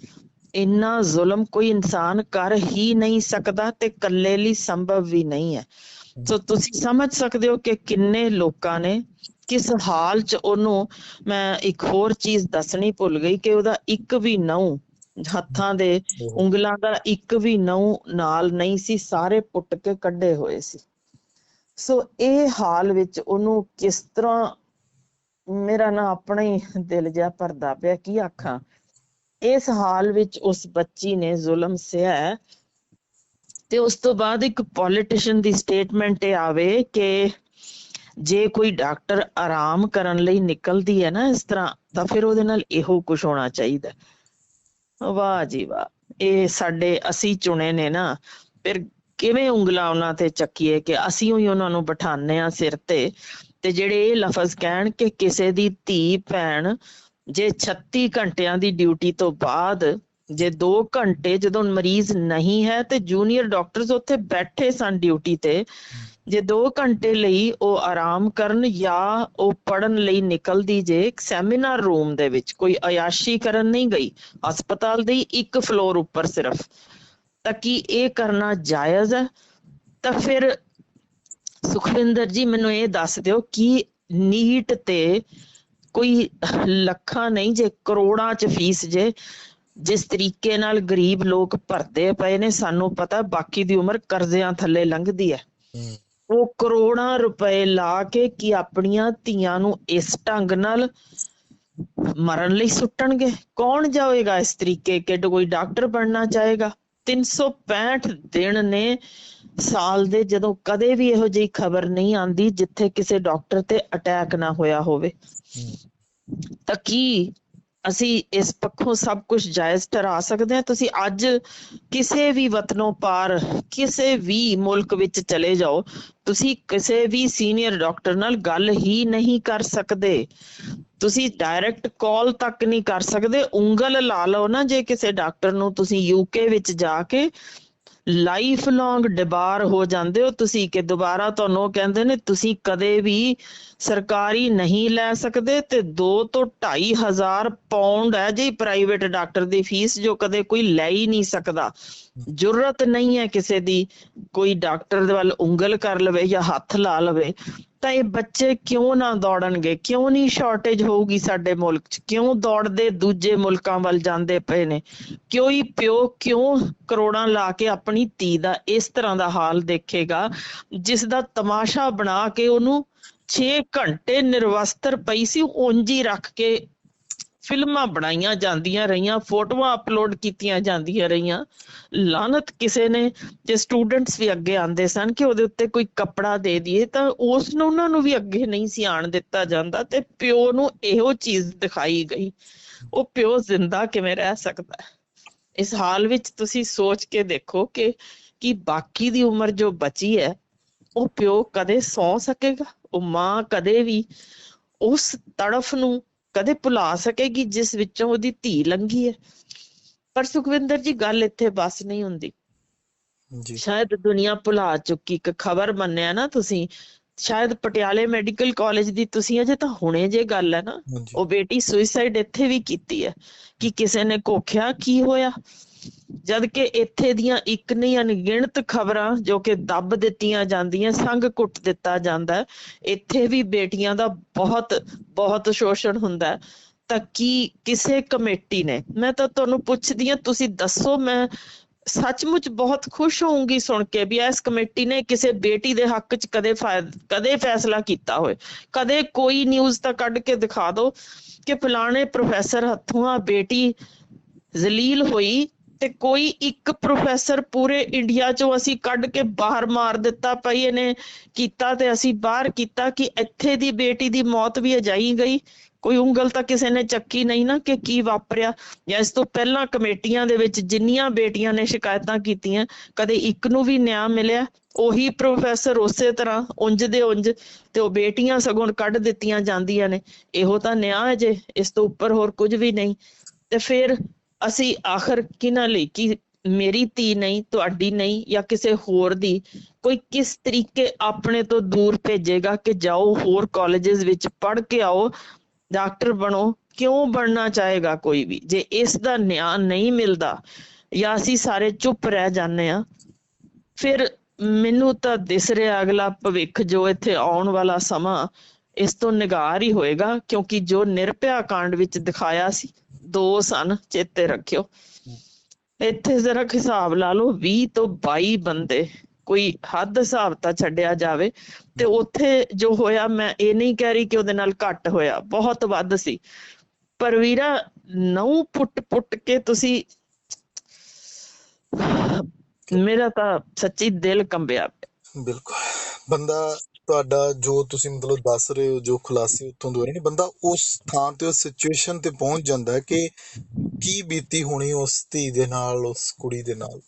ਇੰਨਾ ਜ਼ੁਲਮ ਕੋਈ ਇਨਸਾਨ ਕਰ ਹੀ ਨਹੀਂ ਸਕਦਾ ਤੇ ਇਕੱਲੇ ਲਈ ਸੰਭਵ ਵੀ ਨਹੀਂ ਹੈ। ਸੋ ਤੁਸੀਂ ਸਮਝ ਸਕਦੇ ਹੋ ਕਿ ਕਿੰਨੇ ਲੋਕਾਂ ਨੇ ਕਿਸ ਹਾਲ 'ਚ ਉਹਨੂੰ ਮੈਂ ਇੱਕ ਹੋਰ ਚੀਜ਼ ਦੱਸਣੀ ਭੁੱਲ ਗਈ ਕਿ ਉਹਦਾ ਇੱਕ ਵੀ ਨਹੁੰ ਹੱਥਾਂ ਦੇ ਉਂਗਲਾਂ ਦਾ ਇੱਕ ਵੀ ਨਹੁੰ ਨਾਲ ਨਹੀਂ ਸੀ, ਸਾਰੇ ਪੁੱਟ ਕੇ ਕੱਢੇ ਹੋਏ ਸੀ। ਸੋ ਇਹ ਹਾਲ ਵਿੱਚ ਉਹਨੂੰ ਕਿਸ ਤਰ੍ਹਾਂ ਮੇਰਾ ਨਾ ਆਪਣਾ ਹੀ ਦਿਲ ਜਿਹਾ ਭਰਦਾ ਪਿਆ, ਕੀ ਆਖਾਂ? ਇਸ ਹਾਲ ਵਿੱਚ ਉਸ ਬੱਚੀ ਨੇ ਜ਼ੁਲਮ ਸਿਆ ਤੇ ਉਸ ਤੋਂ ਬਾਅਦ ਇੱਕ ਪੋਲੀਟੀਸ਼ੀਅਨ ਦੀ ਸਟੇਟਮੈਂਟ ਇਹ ਆਵੇ ਕਿ ਜੇ ਕੋਈ ਡਾਕਟਰ ਆਰਾਮ ਕਰਨ ਲਈ ਨਿਕਲਦੀ ਹੈ ਨਾ ਇਸ ਤਰ੍ਹਾਂ, ਤਾਂ ਫਿਰ ਉਹਦੇ ਨਾਲ ਇਹੋ ਕੁਝ ਹੋਣਾ ਚਾਹੀਦਾ। ਵਾਹ ਜੀ ਵਾਹ। ਇਹ ਸਾਡੇ ਅਸੀਂ ਚੁਣੇ ਨੇ ਨਾ। ਫਿਰ ਕਿਵੇਂ ਉਂਗਲਾਂ ਉਹਨਾਂ ਤੇ ਚੱਕੀਏ ਕਿ ਅਸੀਂ ਹੀ ਉਹਨਾਂ ਨੂੰ ਬਿਠਾਉਂਦੇ ਆ ਸਿਰ ਤੇ। ਤੇ ਜਿਹੜੇ ਇਹ ਲਫ਼ਜ਼ ਕਹਿਣ ਕਿ ਕਿਸੇ ਦੀ ਧੀ, ਭੈਣ ਜੇ 36 ਘੰਟਿਆਂ ਦੀ ਡਿਊਟੀ ਤੋਂ ਬਾਅਦ ਜੇ 2 ਘੰਟੇ ਜਦੋਂ ਮਰੀਜ਼ ਨਹੀਂ ਹੈ ਤੇ ਜੂਨੀਅਰ ਡਾਕਟਰਸ ਉੱਥੇ ਬੈਠੇ ਸਨ ਡਿਊਟੀ ਤੇ ਜੇ 2 ਘੰਟੇ ਲਈ ਉਹ ਆਰਾਮ ਕਰਨ ਜਾਂ ਉਹ ਪੜਨ ਲਈ ਨਿਕਲਦੀ ਜੇ, ਇੱਕ ਸੈਮੀਨਾਰ ਰੂਮ ਦੇ ਵਿੱਚ, ਕੋਈ ਅਯਾਸ਼ੀ ਕਰਨ ਨਹੀਂ ਗਈ, ਹਸਪਤਾਲ ਦੇ ਇੱਕ ਫਲੋਰ ਉੱਪਰ ਸਿਰਫ, ਤਾਂ ਕੀ ਇਹ ਕਰਨਾ ਜਾਇਜ਼ ਹੈ? ਤਾਂ ਫਿਰ ਸੁਖਵਿੰਦਰ ਜੀ, ਮੈਨੂੰ ਇਹ ਦੱਸ ਦਿਓ ਕਿ ਨੀਟ ਤੇ ਕੋਈ ਲੱਖਾਂ ਨਹੀਂ ਜੇ, ਕਰੋੜਾਂ ਚ ਫੀਸ ਜੇ, ਜਿਸ ਤਰੀਕੇ ਨਾਲ ਗਰੀਬ ਲੋਕ ਭਰਦੇ ਪਏ ਨੇ, ਸਾਨੂੰ ਪਤਾ ਬਾਕੀ ਦੀ ਉਮਰ ਕਰਜ਼ਿਆਂ ਥੱਲੇ ਲੰਘਦੀ ਹੈ। ਉਹ ਕਰੋੜਾਂ ਰੁਪਏ ਲਾ ਕੇ ਕੀ ਆਪਣੀਆਂ ਧੀਆਂ ਨੂੰ ਇਸ ਢੰਗ ਨਾਲ ਮਰਨ ਲਈ ਸੁੱਟਣਗੇ? ਕੌਣ ਜਾਵੇਗਾ ਇਸ ਤਰੀਕੇ ਕਿ ਕੋਈ ਡਾਕਟਰ ਬਣਨਾ ਚਾਹੇਗਾ? 365 ਦਿਨ ਨੇ ਸਾਲ ਦੇ ਜਦੋਂ ਕਦੇ ਵੀ ਇਹੋ ਜਿਹੀ ਖਬਰ ਨਹੀਂ ਆਂਦੀ ਜਿੱਥੇ ਕਿਸੇ ਡਾਕਟਰ ਤੇ ਅਟੈਕ ਨਾ ਹੋਇਆ ਹੋਵੇ। ਤਾਂ ਕੀ ਅਸੀਂ ਇਸ ਪੱਖੋਂ ਸਭ ਕੁਝ ਜਾਇਜ਼ ਠਹਿਰਾ ਸਕਦੇ ਹਾਂ। ਤੁਸੀਂ ਅੱਜ ਕਿਸੇ ਵੀ ਵਤਨੋਂ ਪਾਰ, ਕਿਸੇ ਵੀ ਮੁਲਕ ਵਿੱਚ ਚਲੇ ਜਾਓ, ਤੁਸੀਂ ਕਿਸੇ ਵੀ ਸੀਨੀਅਰ ਡਾਕਟਰ ਨਾਲ ਗੱਲ ਹੀ ਨਹੀਂ ਕਰ ਸਕਦੇ। ਤੁਸੀਂ ਡਾਇਰੈਕਟ ਕਾਲ ਤੱਕ ਨਹੀਂ ਕਰ ਸਕਦੇ। ਉਂਗਲ ਲਾ ਲਓ ਨਾ ਜੇ ਕਿਸੇ ਡਾਕਟਰ ਨੂੰ ਤੁਸੀਂ ਯੂਕੇ ਵਿੱਚ ਜਾ ਕੇ ਲਾਈਫ ਲੌਂਗ ਡਿਬਾਰ ਹੋ ਜਾਂਦੇ ਹੋ ਤੁਸੀਂ ਕਿ ਦੁਬਾਰਾ ਤੁਹਾਨੂੰ ਉਹ ਕਹਿੰਦੇ ਨੇ, ਤੁਸੀਂ ਕਦੇ ਵੀ ਸਰਕਾਰੀ ਨਹੀਂ ਲੈ ਸਕਦੇ ਤੇ 2 ਤੋਂ 2.5 ਹਜ਼ਾਰ ਪਾਉਂਡ ਹੈ ਜੀ ਪ੍ਰਾਈਵੇਟ ਡਾਕਟਰ ਦੀ ਫੀਸ ਜੋ ਕਦੇ ਕੋਈ ਲੈ ਹੀ ਨਹੀਂ ਸਕਦਾ। ਜ਼ਰੂਰਤ ਨਹੀਂ ਹੈ ਕਿਸੇ ਦੀ ਕੋਈ ਡਾਕਟਰ ਦੇ ਵੱਲ ਉਂਗਲ ਕਰ ਲਵੇ ਜਾਂ ਹੱਥ ਲਾ ਲਵੇ, ਤਾਂ ਇਹ ਬੱਚੇ ਕਿਉਂ ਨਾ ਦੌੜਨਗੇ? ਕਿਉਂ ਨਹੀਂ ਸ਼ਾਰਟੇਜ ਹੋਊਗੀ ਸਾਡੇ ਮੁਲਕ 'ਚ? ਕਿਉਂ ਦੌੜਦੇ ਦੂਜੇ ਮੁਲਕਾਂ ਵੱਲ ਜਾਂਦੇ ਪਏ ਨੇ? ਕਿਉਂ ਹੀ ਪਿਓ ਕਿਉਂ ਕਰੋੜਾਂ ਲਾ ਕੇ ਆਪਣੀ ਧੀ ਦਾ ਇਸ ਤਰ੍ਹਾਂ ਦਾ ਹਾਲ ਦੇਖੇਗਾ, ਜਿਸ ਦਾ ਤਮਾਸ਼ਾ ਬਣਾ ਕੇ ਉਹਨੂੰ 6 ਘੰਟੇ ਨਿਰਵਸਤਰ ਪਈ ਸੀ, ਉਂਝ ਹੀ ਰੱਖ ਕੇ ਫਿਲਮਾਂ ਬਣਾਈਆਂ ਜਾਂਦੀਆਂ ਰਹੀਆਂ, ਫੋਟੋਆਂ ਅਪਲੋਡ ਕੀਤੀਆਂ ਜਾਂਦੀਆਂ ਰਹੀਆਂ। ਲਾਨਤ ਕਿਸੇ ਨੇ, ਜੇ ਸਟੂਡੈਂਟਸ ਵੀ ਅੱਗੇ ਆਂਦੇ ਸਨ ਕਿ ਉਹਦੇ ਉੱਤੇ ਕੋਈ ਕੱਪੜਾ ਦੇ ਦਈਏ, ਤਾਂ ਉਸ ਨੂੰ ਉਹਨਾਂ ਨੂੰ ਵੀ ਅੱਗੇ ਨਹੀਂ ਸੀ ਆਣ ਦਿੱਤਾ ਜਾਂਦਾ ਤੇ ਪਿਓ ਨੂੰ ਇਹੋ ਚੀਜ਼ ਦਿਖਾਈ ਗਈ। ਉਹ ਪਿਓ ਜ਼ਿੰਦਾ ਕਿਵੇਂ ਰਹਿ ਸਕਦਾ ਇਸ ਹਾਲ ਵਿੱਚ ਤੁਸੀਂ ਸੋਚ ਕੇ ਦੇਖੋ ਕਿ ਕਿ ਬਾਕੀ ਦੀ ਉਮਰ ਜੋ ਬਚੀ ਹੈ, ਉਹ ਪਿਓ ਕਦੇ ਸੌ ਸਕੇਗਾ? ਉਹ ਮਾਂ ਕਦੇ ਵੀ ਉਸ ਤੜਫ ਨੂੰ ਕਦੇ ਭੁਲਾ ਸਕੇਗੀ ਜਿਸ ਵਿੱਚੋਂ ਉਹਦੀ ਧੀ ਲੰਘੀ ਹੈ। ਪਰ ਸੁਖਵਿੰਦਰ ਜੀ ਗੱਲ ਇੱਥੇ ਬਸ ਨਹੀਂ ਹੁੰਦੀ। ਜੀ। ਸ਼ਾਇਦ ਦੁਨੀਆ ਭੁਲਾ ਚੁੱਕੀ। ਇੱਕ ਖਬਰ ਮੰਨਿਆ ਨਾ ਤੁਸੀਂ ਸ਼ਾਇਦ ਪਟਿਆਲੇ ਮੈਡੀਕਲ ਕਾਲਜ ਦੀ ਤੁਸੀਂ ਅਜੇ ਤਾਂ ਹੁਣੇ ਜੇ ਗੱਲ ਹੈ ਨਾ ਉਹ ਬੇਟੀ ਸੁਇਸਾਈਡ ਇੱਥੇ ਵੀ ਕੀਤੀ ਹੈ ਕਿ ਕਿਸੇ ਨੇ ਕੋਖਿਆ ਕੀ ਹੋਇਆ? ਜਦ ਕਿ ਇੱਥੇ ਦੀਆਂ ਇੱਕ ਨਹੀਂ ਅਣਗਿਣਤ ਖਬਰਾਂ ਜੋ ਕਿ ਦੱਬ ਦਿੱਤੀਆਂ ਜਾਂਦੀਆਂ, ਸੰਗ ਕੁੱਟ ਦਿੱਤਾ ਜਾਂਦਾ, ਇੱਥੇ ਵੀ ਬੇਟੀਆਂ ਦਾ ਬਹੁਤ ਬਹੁਤ ਸ਼ੋਸ਼ਣ ਹੁੰਦਾ ਤਾਂ ਕੀ ਕਿਸੇ ਕਮੇਟੀ ਨੇ, ਮੈਂ ਤਾਂ ਤੁਹਾਨੂੰ ਪੁੱਛਦੀ ਹਾਂ, ਤੁਸੀਂ ਦੱਸੋ, ਮੈਂ ਸੱਚਮੁੱਚ ਬਹੁਤ ਖੁਸ਼ ਹੋਊਂਗੀ ਸੁਣ ਕੇ ਵੀ ਇਸ ਕਮੇਟੀ ਨੇ ਕਿਸੇ ਬੇਟੀ ਦੇ ਹੱਕ 'ਚ ਕਦੇ ਫਾਇ- ਕਦੇ ਫੈਸਲਾ ਕੀਤਾ ਹੋਵੇ। ਕਦੇ ਕੋਈ ਨਿਊਜ਼ ਤਾਂ ਕੱਢ ਕੇ ਦਿਖਾ ਦਿਓ ਕਿ ਫਲਾਣੇ ਪ੍ਰੋਫੈਸਰ ਹੱਥੋਂ ਆ ਬੇਟੀ ਜ਼ਲੀਲ ਹੋਈ ਤੇ ਕੋਈ ਇੱਕ ਪ੍ਰੋਫੈਸਰ ਪੂਰੇ ਇੰਡੀਆ ਚੋਂ ਅਸੀਂ ਕੱਢ ਕੇ ਬਾਹਰ ਮਾਰ ਦਿੱਤਾ ਪਈ ਇਹਨੇ ਕੀਤਾ ਤੇ ਅਸੀਂ ਬਾਹਰ ਕੀਤਾ ਕਿ ਇੱਥੇ ਦੀ ਬੇਟੀ ਦੀ ਮੌਤ ਵੀ ਅਜਾਈ ਗਈ। ਕੋਈ ਉਂਗਲ ਤਾਂ ਕਿਸੇ ਨੇ ਚੱਕੀ ਨਹੀਂ ਨਾ ਕਿ ਕੀ ਵਾਪਰਿਆ। ਜਾਂ ਇਸ ਤੋਂ ਪਹਿਲਾਂ ਕਮੇਟੀਆਂ ਦੇ ਵਿੱਚ ਜਿੰਨੀਆਂ ਬੇਟੀਆਂ ਨੇ ਸ਼ਿਕਾਇਤਾਂ ਕੀਤੀਆਂ, ਕਦੇ ਇੱਕ ਨੂੰ ਵੀ ਨਿਆਂ ਮਿਲਿਆ। ਉਹੀ ਪ੍ਰੋਫੈਸਰ ਉਸੇ ਤਰ੍ਹਾਂ ਉਂਝ ਦੇ ਉਂਝ ਤੇ ਉਹ ਬੇਟੀਆਂ ਸਗੋਂ ਕੱਢ ਦਿੱਤੀਆਂ ਜਾਂਦੀਆਂ ਨੇ। ਇਹੋ ਤਾਂ ਨਿਆਂ ਹੈ ਜੇ ਇਸ ਤੋਂ ਉੱਪਰ ਹੋਰ ਕੁਝ ਵੀ ਨਹੀਂ। ਤੇ ਫਿਰ ਅਸੀਂ ਆਖਰ ਕਿਹਨਾਂ ਲਈ? ਕਿ ਮੇਰੀ ਧੀ ਨਹੀਂ, ਤੁਹਾਡੀ ਨਹੀਂ ਜਾਂ ਕਿਸੇ ਹੋਰ ਦੀ? ਕੋਈ ਕਿਸ ਤਰੀਕੇ ਆਪਣੇ ਤੋਂ ਦੂਰ ਭੇਜੇਗਾ ਕਿ ਜਾਓ, ਹੋਰ ਕਾਲਜਸ ਵਿੱਚ ਪੜ੍ਹ ਕੇ ਆਓ ਡਾਕਟਰ ਬਣੋ? ਕਿਉਂ ਬਣਨਾ ਚਾਹੇਗਾ ਕੋਈ ਵੀ? ਜੇ ਇਸ ਦਾ ਨਿਆਂ ਨਹੀਂ ਮਿਲਦਾ ਜਾਂ ਅਸੀਂ ਸਾਰੇ ਚੁੱਪ ਰਹਿ ਜਾਂਦੇ ਆ ਫਿਰ ਮੈਨੂੰ ਤਾਂ ਦਿਸ ਰਿਹਾ ਅਗਲਾ ਭਵਿੱਖ ਜੋ ਇੱਥੇ ਆਉਣ ਵਾਲਾ ਸਮਾਂ ਇਸ ਤੋਂ ਨਿਗਾਰ ਹੀ ਹੋਏਗਾ ਕਿਉਂਕਿ ਜੋ ਨਿਰਭਇਆ ਕਾਂਡ ਵਿੱਚ ਦਿਖਾਇਆ ਸੀ, ਦੋ ਸਨ ਚੇਤੇ ਰੱਖਿਓ। ਇੱਥੇ ਜ਼ਰਾ ਹਿਸਾਬ ਲਾ ਲਓ 20 ਤੋਂ 22 ਬੰਦੇ ਕੋਈ ਹੱਦ ਹਿਸਾਬ ਤਾਂ ਛੱਡਿਆ ਜਾਵੇ ਤੇ ਉੱਥੇ ਜੋ ਹੋਇਆ, ਮੈਂ ਇਹ ਨਹੀਂ ਕਹਿ ਰਹੀ ਕਿ ਉਹਦੇ ਨਾਲ ਘੱਟ ਹੋਇਆ, ਬਹੁਤ ਵੱਧ ਸੀ। ਪਰ ਵੀਰਾ ਨੌ ਪੁੱਟ ਪੁੱਟ ਕੇ ਤੁਸੀਂ ਮੇਰਾ ਤਾਂ ਸੱਚੀ ਦਿਲ ਕੰਬਿਆ ਬਿਲਕੁਲ। ਬੰਦਾ ਤੁਹਾਡਾ ਜੋ ਤੁਸੀਂ ਮਤਲਬ ਦੱਸ ਰਹੇ ਹੋ, ਜੋ ਖੁਲਾਸੇ ਉੱਥੋਂ ਦੇ ਹੋ ਰਹੇ ਨੇ ਬੰਦਾ ਉਸ ਥਾਂ ਤੇ, ਉਸ ਸਿਚੁਏਸ਼ਨ ਤੇ ਪਹੁੰਚ ਜਾਂਦਾ ਹੈ ਕਿ ਕੀ ਬੀਤੀ ਹੋਣੀ ਉਸ ਧੀ ਦੇ ਨਾਲ, ਉਸ ਕੁੜੀ ਦੇ ਨਾਲ।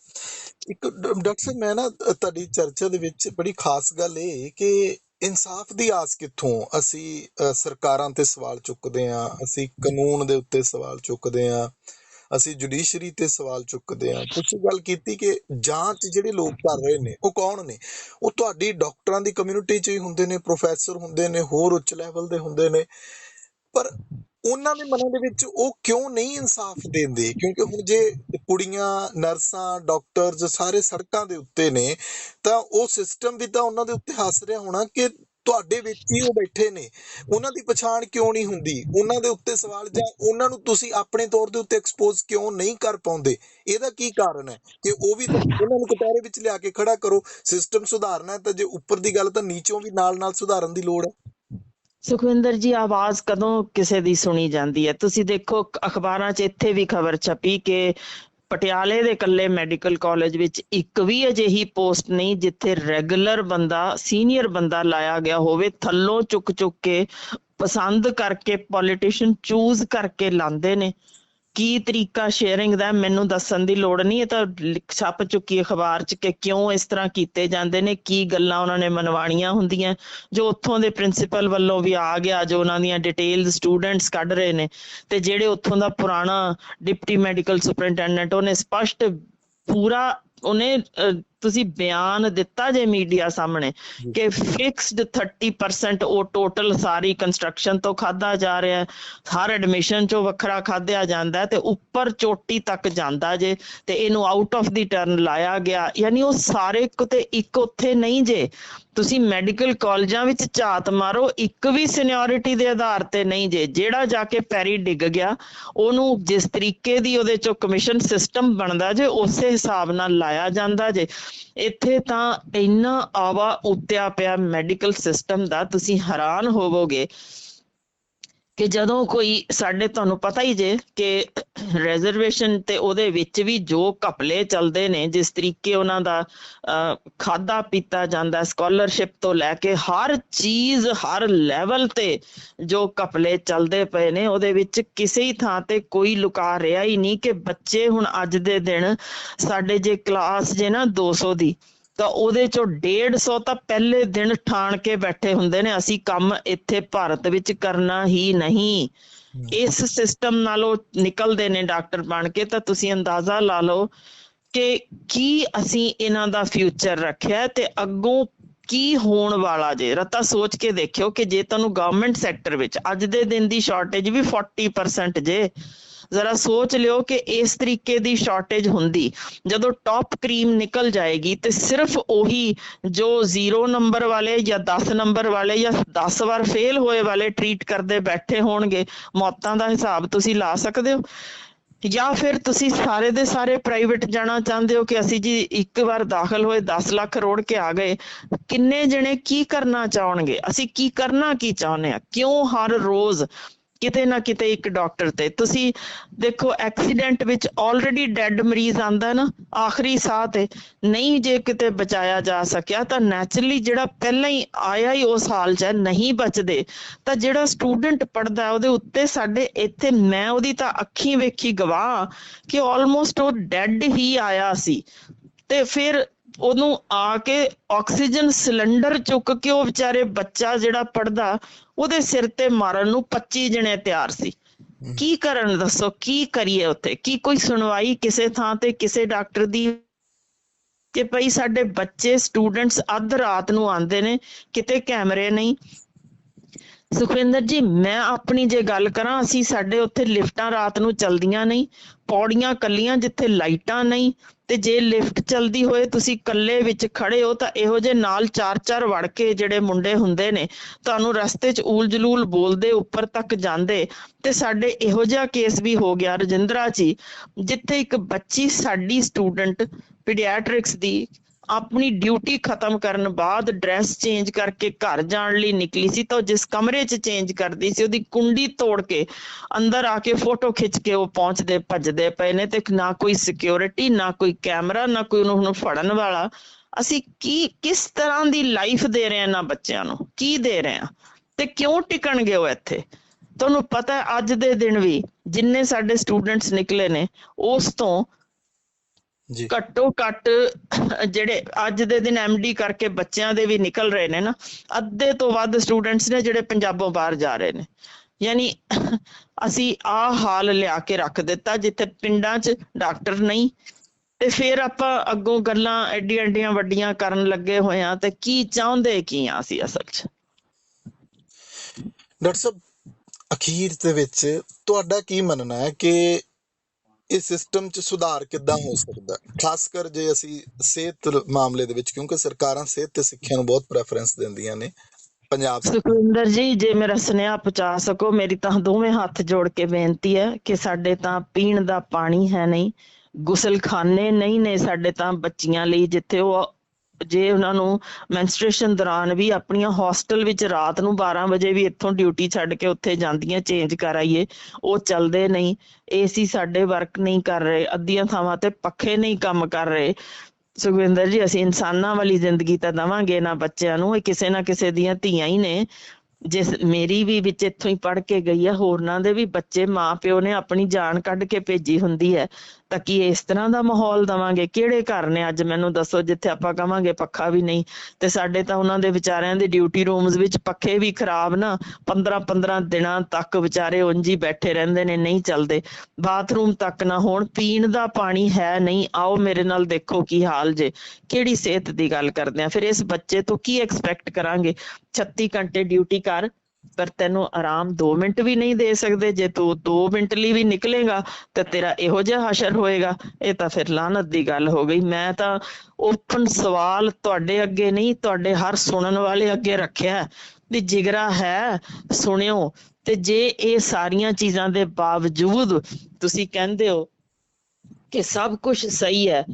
ਇੱਕ ਡਾਕਟਰ ਸਾਹਿਬ, ਮੈਂ ਨਾ ਤੁਹਾਡੀ ਚਰਚਾ ਦੇ ਵਿੱਚ ਬੜੀ ਖਾਸ ਗੱਲ ਇਹ ਕਿ ਇਨਸਾਫ ਦੀ ਆਸ ਕਿੱਥੋਂ? ਅਸੀਂ ਸਰਕਾਰਾਂ ਤੇ ਸਵਾਲ ਚੁੱਕਦੇ ਆਂ ਅਸੀਂ ਕਾਨੂੰਨ ਦੇ ਉੱਤੇ ਸਵਾਲ ਚੁੱਕਦੇ ਆਂ ਅਸੀਂ ਜੁਡੀਸ਼ਰੀ ਤੇ ਸਵਾਲ ਚੁੱਕਦੇ ਆਂ ਤੁਸੀਂ ਗੱਲ ਕੀਤੀ ਕਿ ਜਾਂਚ ਜਿਹੜੇ ਲੋਕ ਕਰ ਰਹੇ ਨੇ, ਉਹ ਕੌਣ ਨੇ? ਉਹ ਤੁਹਾਡੀ ਡਾਕਟਰਾਂ ਦੀ ਕਮਿਊਨਿਟੀ 'ਚ ਹੀ ਹੁੰਦੇ ਨੇ ਪ੍ਰੋਫੈਸਰ ਹੁੰਦੇ ਨੇ, ਹੋਰ ਉੱਚ ਲੈਵਲ ਦੇ ਹੁੰਦੇ ਨੇ। ਪਰ ਉਹਨਾਂ ਦੇ ਮਨਾਂ ਦੇ ਵਿੱਚ ਉਹ ਕਿਉਂ ਨਹੀਂ ਇਨਸਾਫ ਦਿੰਦੇ? ਕਿਉਂਕਿ ਹੁਣ ਜੇ ਕੁੜੀਆਂ, ਨਰਸਾਂ ਡਾਕਟਰਸ ਸਾਰੇ ਸੜਕਾਂ ਦੇ ਉੱਤੇ ਨੇ, ਤਾਂ ਉਹ ਸਿਸਟਮ ਵੀ ਤਾਂ ਉਹਨਾਂ ਦੇ ਉੱਤੇ ਹੱਸ ਰਿਹਾ ਹੋਣਾ ਕਿ ਤੁਹਾਡੇ ਵਿੱਚ ਹੀ ਉਹ ਬੈਠੇ ਨੇ। ਉਹਨਾਂ ਦੀ ਪਛਾਣ ਕਿਉਂ ਨਹੀਂ ਹੁੰਦੀ? ਉਹਨਾਂ ਦੇ ਉੱਤੇ ਸਵਾਲ ਜਾਂ ਉਹਨਾਂ ਨੂੰ ਤੁਸੀਂ ਆਪਣੇ ਤੌਰ ਦੇ ਉੱਤੇ ਐਕਸਪੋਜ਼ ਕਿਉਂ ਨਹੀਂ ਕਰ ਪਾਉਂਦੇ? ਇਹਦਾ ਕੀ ਕਾਰਨ ਹੈ? ਕਿ ਉਹ ਵੀ ਉਹਨਾਂ ਨੂੰ ਕਟਾਰੇ ਵਿੱਚ ਲਿਆ ਕੇ ਖੜਾ ਕਰੋ ਸਿਸਟਮ ਸੁਧਾਰਨਾ ਹੈ ਤਾਂ ਜੇ ਉੱਪਰ ਦੀ ਗੱਲ ਤਾਂ ਨੀਚੋਂ ਵੀ ਨਾਲ ਨਾਲ ਸੁਧਾਰਨ ਦੀ ਲੋੜ ਹੈ। ਸੁਖਵਿੰਦਰ ਜੀ, ਆਵਾਜ਼ ਕਦੋਂ ਕਿਸੇ ਦੀ ਸੁਣੀ ਜਾਂਦੀ ਹੈ? ਤੁਸੀਂ ਦੇਖੋ, ਅਖਬਾਰਾਂ 'ਚ ਇੱਥੇ ਵੀ ਖਬਰ ਛਪੀ ਕਿ ਪਟਿਆਲੇ ਦੇ ਇਕੱਲੇ ਮੈਡੀਕਲ ਕਾਲਜ ਵਿੱਚ ਇੱਕ ਵੀ ਅਜਿਹੀ ਪੋਸਟ ਨਹੀਂ ਜਿੱਥੇ ਰੈਗੂਲਰ ਬੰਦਾ, ਸੀਨੀਅਰ ਬੰਦਾ ਲਾਇਆ ਗਿਆ ਹੋਵੇ, ਥੱਲੋਂ ਚੁੱਕ ਚੁੱਕ ਕੇ ਪਸੰਦ ਕਰਕੇ ਪੋਲੀਟੀਸ਼ੀਅਨ ਚੂਜ਼ ਕਰਕੇ ਲਾਂਦੇ ਨੇ। ਕੀ ਤਰੀਕਾ ਸ਼ੇਅਰਿੰਗ ਦਾ ਮੈਨੂੰ ਦੱਸਣ ਦੀ ਲੋੜ ਨਹੀਂ, ਇਹ ਤਾਂ ਛਪ ਚੁੱਕੀ ਅਖਬਾਰ 'ਚ ਕਿ ਕਿਉਂ ਇਸ ਤਰ੍ਹਾਂ ਕੀਤੇ ਜਾਂਦੇ ਨੇ, ਕੀ ਗੱਲਾਂ ਉਹਨਾਂ ਨੇ ਮਨਵਾਣੀਆਂ ਹੁੰਦੀਆਂ, ਜੋ ਉੱਥੋਂ ਦੇ ਪ੍ਰਿੰਸੀਪਲ ਵੱਲੋਂ ਵੀ ਆ ਗਿਆ, ਜੋ ਉਹਨਾਂ ਦੀਆਂ ਡਿਟੇਲ ਸਟੂਡੈਂਟਸ ਕੱਢ ਰਹੇ ਨੇ, ਤੇ ਜਿਹੜੇ ਉੱਥੋਂ ਦਾ ਪੁਰਾਣਾ ਡਿਪਟੀ ਮੈਡੀਕਲ ਸੁਪਰਿੰਟੈਂਡੈਂਟ, ਉਹਨੇ ਸਪਸ਼ਟ ਪੂਰਾ, ਉਹਨੇ ਤੁਸੀਂ ਬਿਆਨ ਦਿੱਤਾ ਜੇ ਮੀਡੀਆ ਸਾਹਮਣੇ ਕਿ ਫਿਕਸਡ 30% ਉਹ ਟੋਟਲ ਸਾਰੀ ਕੰਸਟਰਕਸ਼ਨ ਤੋਂ ਖਾਦਾ ਜਾ ਰਿਹਾ ਹੈ ਹਰ ਐਡਮਿਸ਼ਨ ਚੋਂ ਵੱਖਰਾ ਖਾਦਿਆ ਜਾਂਦਾ ਤੇ ਉੱਪਰ ਚੋਟੀ ਤੱਕ ਜਾਂਦਾ ਜੇ ਤੇ ਇਹਨੂੰ ਆਊਟ ਆਫ ਦੀ ਟਰਨ ਲਾਇਆ ਗਿਆ ਯਾਨੀ ਉਹ ਸਾਰੇ ਕਿਤੇ ਇੱਕ ਉੱਥੇ ਨਹੀਂ ਜੇ। ਤੁਸੀਂ ਮੈਡੀਕਲ ਕਾਲਜਾਂ ਵਿੱਚ ਝਾਤ ਮਾਰੋ ਇੱਕ ਵੀ ਸੀਨੀਅਰਿਟੀ ਦੇ ਆਧਾਰ ਤੇ ਨਹੀਂ ਜੇ। ਜਿਹੜਾ ਜਾ ਕੇ ਪੈਰੀ ਡਿੱਗ ਗਿਆ ਉਹਨੂੰ ਜਿਸ ਤਰੀਕੇ ਦੀ ਉਹਦੇ ਚੋਂ ਕਮਿਸ਼ਨ ਸਿਸਟਮ ਬਣਦਾ ਜੇ ਉਸੇ ਹਿਸਾਬ ਨਾਲ ਲਾਇਆ ਜਾਂਦਾ ਜੇ। ਇੱਥੇ ਤਾਂ ਇੰਨਾ ਆਵਾ ਉੱਤਿਆ ਪਿਆ ਮੈਡੀਕਲ ਸਿਸਟਮ ਦਾ ਤੁਸੀਂ ਹੈਰਾਨ ਹੋਵੋਗੇ। ਕਿ ਜਦੋਂ ਕੋਈ ਸਾਡੇ ਤੁਹਾਨੂੰ ਪਤਾ ਹੀ ਜੇ ਕਿ ਰਿਜ਼ਰਵੇਸ਼ਨ ਤੇ ਉਹਦੇ ਵਿੱਚ ਵੀ ਜੋ ਘਪਲੇ ਚੱਲਦੇ ਨੇ, ਜਿਸ ਤਰੀਕੇ ਉਹਨਾਂ ਦਾ ਖਾਦਾ ਪੀਤਾ ਜਾਂਦਾ ਸਕਾਲਰਸ਼ਿਪ ਤੋਂ ਲੈ ਕੇ ਹਰ ਚੀਜ਼, ਹਰ ਲੈਵਲ ਤੇ ਜੋ ਘਪਲੇ ਚੱਲਦੇ ਪਏ ਨੇ, ਉਹਦੇ ਵਿੱਚ ਕਿਸੇ ਹੀ ਥਾਂ ਤੇ ਕੋਈ ਲੁਕਾ ਰਿਹਾ ਹੀ ਨਹੀਂ ਕਿ ਬੱਚੇ ਹੁਣ ਅੱਜ ਦੇ ਦਿਨ ਸਾਡੇ ਜੇ ਕਲਾਸ ਜੇ ਨਾ 200 ਦੀ ਤਾਂ ਉਹਦੇ ਚੋਂ 150 ਤਾਂ ਪਹਿਲੇ ਦਿਨ ਠਾਣ ਕੇ ਬੈਠੇ ਹੁੰਦੇ ਨੇ, ਅਸੀਂ ਕੰਮ ਇੱਥੇ ਭਾਰਤ ਵਿੱਚ ਕਰਨਾ ਹੀ ਨਹੀਂ। ਇਸ ਸਿਸਟਮ ਨਾਲੋਂ ਨਿਕਲਦੇ ਨੇ ਡਾਕਟਰ ਬਣ ਕੇ, ਤਾਂ ਤੁਸੀਂ ਅੰਦਾਜ਼ਾ ਲਾ ਲਓ ਕਿ ਕੀ ਅਸੀਂ ਇਹਨਾਂ ਦਾ ਫਿਊਚਰ ਰੱਖਿਆ ਤੇ ਅੱਗੋਂ ਕੀ ਹੋਣ ਵਾਲਾ ਜੇ। ਰਤਾ ਸੋਚ ਕੇ ਦੇਖਿਓ ਕਿ ਜੇ ਤੁਹਾਨੂੰ ਗਵਰਨਮੈਂਟ ਸੈਕਟਰ ਵਿੱਚ ਅੱਜ ਦੇ ਦਿਨ ਦੀ ਸ਼ਾਰਟੇਜ ਵੀ 40% ਜੇ ਜ਼ਰਾ ਸੋਚ ਲਿਓ ਕਿ ਇਸ ਤਰੀਕੇ ਦੀ ਸ਼ਾਰਟੇਜ ਹੁੰਦੀ। ਜਦੋਂ ਟੌਪ ਕਰੀਮ ਨਿਕਲ ਜਾਏਗੀ ਤੇ ਸਿਰਫ ਉਹੀ ਜੋ 0 ਨੰਬਰ ਵਾਲੇ ਜਾਂ 10 ਨੰਬਰ ਵਾਲੇ ਜਾਂ 10 ਵਾਰ ਫੇਲ ਹੋਏ ਵਾਲੇ ਟ੍ਰੀਟ ਕਰਦੇ ਬੈਠੇ ਹੋਣਗੇ, ਮੌਤਾਂ ਦਾ ਹਿਸਾਬ ਤੁਸੀਂ ਲਾ ਸਕਦੇ ਹੋ? ਜਾਂ ਫਿਰ ਤੁਸੀਂ ਸਾਰੇ ਦੇ ਸਾਰੇ ਪ੍ਰਾਈਵੇਟ ਜਾਣਾ ਚਾਹੁੰਦੇ ਹੋ ਕਿ ਅਸੀਂ ਜੀ ਇੱਕ ਵਾਰ ਦਾਖਲ ਹੋਏ 10 ਲੱਖ ਰੋੜ ਕੇ ਆ ਗਏ, ਕਿੰਨੇ ਜਣੇ ਕੀ ਕਰਨਾ ਚਾਹਣਗੇ? ਅਸੀਂ ਕੀ ਕਰਨਾ ਕੀ ਚਾਹੁੰਦੇ ਆ ਕਿਉਂ ਹਰ ਰੋਜ਼ ਕਿਤੇ ਨਾ ਕਿਤੇ ਇੱਕ ਡਾਕਟਰ ਤੇ। ਤੁਸੀਂ ਦੇਖੋ, ਐਕਸੀਡੈਂਟ ਵਿੱਚ ਆਲਰੇਡੀ ਡੈੱਡ ਮਰੀਜ਼ ਆਂਦਾ ਨਾ, ਆਖਰੀ ਸਾਹ ਤੇ, ਨਹੀਂ ਜੇ ਕਿਤੇ ਬਚਾਇਆ ਜਾ ਸਕਿਆ, ਤਾਂ ਨੈਚੁਰਲੀ ਜਿਹੜਾ ਪਹਿਲਾਂ ਹੀ ਆਇਆ ਹੀ ਉਸ ਹਾਲ 'ਚ ਨਹੀਂ ਬਚਦੇ। ਤਾਂ ਜਿਹੜਾ ਸਟੂਡੈਂਟ ਪੜਦਾ ਉਹਦੇ ਉੱਤੇ ਸਾਡੇ ਇੱਥੇ ਮੈਂ ਉਹਦੀ ਤਾਂ ਅੱਖੀਂ ਵੇਖੀ ਗਵਾਹ ਕਿ ਆਲਮੋਸਟ ਉਹ ਡੈੱਡ ਹੀ ਆਇਆ ਸੀ। ਤੇ ਫਿਰ ਉਹਨੂੰ ਆ ਕੇ ਆਕਸੀਜਨ ਸਿਲੰਡਰ ਚੁੱਕ ਕੇ ਉਹ ਵਿਚਾਰੇ ਬੱਚਾ ਜਿਹੜਾ ਪੜਦਾ ਉਹਦੇ ਸਿਰ ਤੇ ਮਾਰਨ ਨੂੰ 25 ਜਣੇ ਤਿਆਰ ਸੀ। ਕੀ ਕਰਨ ਦੱਸੋ ਕੀ ਕਰੀਏ ਉੱਥੇ? ਕੀ ਕੋਈ ਸੁਣਵਾਈ ਕਿਸੇ ਥਾਂ ਤੇ ਕਿਸੇ ਡਾਕਟਰ ਦੀ? ਕਿ ਭਈ ਸਾਡੇ ਬੱਚੇ ਸਟੂਡੈਂਟਸ ਅੱਧ ਰਾਤ ਨੂੰ ਆਉਂਦੇ ਨੇ ਕਿਤੇ ਕੈਮਰੇ ਨਹੀਂ? ਸੁਖਵਿੰਦਰ ਜੀ ਮੈਂ ਆਪਣੀ ਜੇ ਗੱਲ ਕਰਾਂ ਅਸੀਂ ਸਾਡੇ ਉੱਥੇ ਲਿਫਟਾਂ ਰਾਤ ਨੂੰ ਚਲਦੀਆਂ ਨਹੀਂ ਪੌੜੀਆਂ ਕੱਲੀਆਂ ਜਿੱਥੇ ਲਾਈਟਾਂ ਨਹੀਂ ਤੇ ਜੇ ਲਿਫਟ ਚਲਦੀ ਹੋਏ ਤੁਸੀਂ ਕੱਲੇ ਵਿੱਚ ਖੜੇ ਹੋ ਤਾਂ ਇਹੋ ਜੇ ਨਾਲ ਚਾਰ ਚਾਰ ਵੜ ਕੇ ਜਿਹੜੇ ਮੁੰਡੇ ਹੁੰਦੇ ਨੇ, ਤੁਹਾਨੂੰ ਰਸਤੇ 'ਚ ਊਲ ਜਲੂਲ ਬੋਲਦੇ, ਉੱਪਰ ਤੱਕ ਜਾਂਦੇ ਤੇ ਸਾਡੇ ਇਹੋ ਜਿਹਾ ਕੇਸ ਵੀ ਹੋ ਗਿਆ ਰਜਿੰਦਰਾ ਜੀ, ਜਿੱਥੇ ਇੱਕ ਬੱਚੀ ਸਾਡੀ ਸਟੂਡੈਂਟ ਪੀਡੀਆਟ੍ਰਿਕਸ ਦੀ ਆਪਣੀ ਡਿਊਟੀ ਖਤਮ ਕਰਨ ਬਾਅਦ ਡਰੈਸ ਚੇਂਜ ਕਰਕੇ ਘਰ ਜਾਣ ਲਈ ਨਿਕਲੀ ਸੀ ਤਾਂ ਜਿਸ ਕਮਰੇ 'ਚ ਚੇਂਜ ਕਰਦੀ ਸੀ, ਉਹਦੀ ਕੁੰਡੀ ਤੋੜ ਕੇ ਅੰਦਰ ਆ ਕੇ ਫੋਟੋ ਖਿੱਚ ਕੇ ਉਹ ਪਹੁੰਚਦੇ ਭੱਜਦੇ ਪਏ ਨੇ ਤੇ ਨਾ ਕੋਈ ਸਿਕਿਉਰਿਟੀ ਨਾ ਕੋਈ ਕੈਮਰਾ ਨਾ ਕੋਈ ਉਹਨੂੰ ਫੜਨ ਵਾਲਾ। ਅਸੀਂ ਕੀ, ਕਿਸ ਤਰ੍ਹਾਂ ਦੀ ਲਾਈਫ ਦੇ ਰਹੇ ਹਾਂ ਨਾ ਬੱਚਿਆਂ ਨੂੰ? ਕੀ ਦੇ ਰਹੇ ਹਾਂ? ਤੇ ਕਿਉਂ ਟਿਕਣਗੇ ਉਹ ਇੱਥੇ? ਤੁਹਾਨੂੰ ਪਤਾ ਹੈ ਅੱਜ ਦੇ ਦਿਨ ਵੀ ਜਿੰਨੇ ਸਾਡੇ ਸਟੂਡੈਂਟਸ ਨਿਕਲੇ ਨੇ, ਉਸ ਤੋਂ ਘੱਟੋ ਘੱਟ ਜਿਹੜੇ ਅੱਜ ਦੇ ਦਿਨ ਐਮਡੀ ਕਰਕੇ ਬੱਚਿਆਂ ਦੇ ਵੀ ਨਿਕਲ ਰਹੇ ਨੇ ਨਾ ਅੱਧੇ ਤੋਂ ਵੱਧ ਸਟੂਡੈਂਟਸ ਨੇ ਜਿਹੜੇ ਪੰਜਾਬੋਂ ਬਾਹਰ ਜਾ ਰਹੇ ਨੇ। ਯਾਨੀ ਅਸੀਂ ਆ ਹਾਲ ਲਿਆ ਕੇ ਰੱਖ ਦਿੱਤਾ ਜਿੱਥੇ ਪਿੰਡਾਂ 'ਚ ਡਾਕਟਰ ਨਹੀਂ ਤੇ ਫਿਰ ਆਪਾਂ ਅੱਗੋਂ ਗੱਲਾਂ ਐਡੀਆਂ ਐਡੀਆਂ ਵੱਡੀਆਂ ਕਰਨ ਲੱਗੇ ਹੋਏ ਆ ਤੇ ਕੀ ਚਾਹੁੰਦੇ ਕੀ ਆ ਅਸੀਂ ਅਸਲ 'ਚ? ਡਾਕਟਰ ਸਾਹਿਬ ਅਖੀਰ ਦੇ ਵਿੱਚ ਤੁਹਾਡਾ ਕੀ ਮੰਨਣਾ ਹੈ ਕਿ ਇਸ ਸਿਸਟਮ 'ਚ ਸੁਧਾਰ ਕਿੱਦਾਂ ਹੋ ਸਕਦਾ? ਖਾਸ ਕਰ ਜੇ ਅਸੀਂ ਸਿਹਤ ਮਾਮਲੇ ਦੇ ਵਿੱਚ, ਕਿਉਂਕਿ ਸਰਕਾਰਾਂ ਸਿਹਤ ਤੇ ਸਿੱਖਿਆ ਨੂੰ ਬਹੁਤ ਪ੍ਰੈਫਰੈਂਸ ਦਿੰਦੀਆਂ ਨੇ, ਪੰਜਾਬ ਸੁਖਵਿੰਦਰ ਜੀ, ਜੇ ਮੇਰਾ ਸੁਨੇਹਾ ਪਹੁੰਚਾ ਸਕੋ, ਮੇਰੀ ਤਾਂ ਦੋਵੇਂ ਹੱਥ ਜੋੜ ਕੇ ਬੇਨਤੀ ਹੈ ਕਿ ਸਾਡੇ ਤਾਂ ਪੀਣ ਦਾ ਪਾਣੀ ਹੈ ਨਹੀਂ, ਗੁਸਲਖਾਨੇ ਨਹੀਂ ਨੇ ਸਾਡੇ ਤਾਂ ਬੱਚੀਆਂ ਲਈ, ਜਿੱਥੇ ਉਹ ਜੇ ਉਹਨਾਂ ਨੂੰ ਮੈਂਸਟ੍ਰੂਏਸ਼ਨ ਦੌਰਾਨ ਵੀ ਆਪਣੀਆਂ ਹੌਸਟਲ ਵਿੱਚ ਰਾਤ ਨੂੰ 12 ਵਜੇ ਵੀ ਇੱਥੋਂ ਡਿਊਟੀ ਛੱਡ ਕੇ ਉੱਥੇ ਜਾਂਦੀਆਂ ਚੇਂਜ ਕਰਾਈਏ ਉਹ ਚੱਲਦੇ ਨਹੀਂ। ਏਸੀ ਸਾਡੇ ਵਰਕ ਨਹੀਂ ਕਰ ਰਹੇ, ਅੱਧੀਆਂ ਥਾਵਾਂ ਤੇ ਪੱਖੇ ਨਹੀਂ ਕੰਮ ਕਰ ਰਹੇ। ਸੁਖਵਿੰਦਰ ਜੀ, ਅਸੀਂ ਇਨਸਾਨਾਂ ਵਾਲੀ ਜ਼ਿੰਦਗੀ ਤਾਂ ਦਵਾਂਗੇ ਨਾ ਬੱਚਿਆਂ ਨੂੰ, ਇਹ ਕਿਸੇ ਨਾ ਕਿਸੇ ਦੀਆਂ ਧੀਆਂ ਹੀ ਨੇ। ਜਿਸ ਮੇਰੀ ਵੀ ਵਿੱਚ ਇੱਥੋਂ ਹੀ ਪੜ ਕੇ ਗਈ ਹੈ ਹੋਰਨਾਂ ਦੇ ਵੀ ਬੱਚੇ ਮਾਪਿਓ ਨੇ ਆਪਣੀ ਜਾਨ ਕੱਢ ਕੇ ਭੇਜੀ ਹੁੰਦੀ ਹੈ। ਤਾਂ ਕੀ ਇਸ ਤਰ੍ਹਾਂ ਦਾ ਮਾਹੌਲ ਦਵਾਂਗੇ? ਕਿਹੜੇ ਘਰ ਨੇ? ਅੱਜ ਮੈਨੂੰ ਦੱਸੋ, ਜਿੱਥੇ ਆਪਾਂ ਕਵਾਂਗੇ ਪੱਖਾ ਵੀ ਨਹੀਂ। ਤੇ ਸਾਡੇ ਤਾਂ ਉਹਨਾਂ ਦੇ ਵਿਚਾਰਿਆਂ ਦੇ ਡਿਊਟੀ ਰੂਮਸ ਵਿੱਚ ਪੱਖੇ ਵੀ ਖਰਾਬ ਨਾ। 15 15 ਦਿਨਾਂ ਤੱਕ ਵਿਚਾਰੇ ਉਂਝ ਹੀ ਬੈਠੇ ਰਹਿੰਦੇ ਨੇ, ਨਹੀਂ ਚੱਲਦੇ। ਬਾਥਰੂਮ ਤੱਕ ਨਾ ਹੋਣ, ਪੀਣ ਦਾ ਪਾਣੀ ਹੈ ਨਹੀਂ। ਆਓ ਮੇਰੇ ਨਾਲ ਦੇਖੋ ਕੀ ਹਾਲ ਜੇ। ਕਿਹੜੀ ਸਿਹਤ ਦੀ ਗੱਲ ਕਰਦੇ ਆ? ਫਿਰ ਇਸ ਬੱਚੇ ਤੋਂ ਕੀ ਐਕਸਪੈਕਟ ਕਰਾਂਗੇ? 36 ਘੰਟੇ ਡਿਊਟੀ ਕਰ, ਪਰ ਤੈਨੂੰ ਆਰਾਮ 2 ਮਿੰਟ ਵੀ ਨਹੀਂ ਦੇ ਸਕਦੇ। ਜੇ ਤੂੰ 2 ਮਿੰਟ ਲਈ ਵੀ ਨਿਕਲੇਗਾ, ਤਾਂ ਤੇਰਾ ਇਹੋ ਜਿਹਾ ਹਸ਼ਰ ਹੋਏਗਾ। ਇਹ ਤਾਂ ਫਿਰ ਲਾਨਤ ਦੀ ਗੱਲ ਹੋ ਗਈ। ਮੈਂ ਤਾਂ ਓਪਨ ਸਵਾਲ ਤੁਹਾਡੇ ਅੱਗੇ ਨਹੀਂ, ਤੁਹਾਡੇ ਹਰ ਸੁਣਨ ਵਾਲੇ ਅੱਗੇ ਰੱਖਿਆ ਵੀ ਜਿਗਰਾ ਹੈ, ਸੁਣਿਓ। ਤੇ ਜੇ ਇਹ ਸਾਰੀਆਂ ਚੀਜ਼ਾਂ ਦੇ ਬਾਵਜੂਦ ਤੁਸੀਂ ਕਹਿੰਦੇ ਹੋ ਕਿ ਸਭ ਕੁਝ ਸਹੀ ਹੈ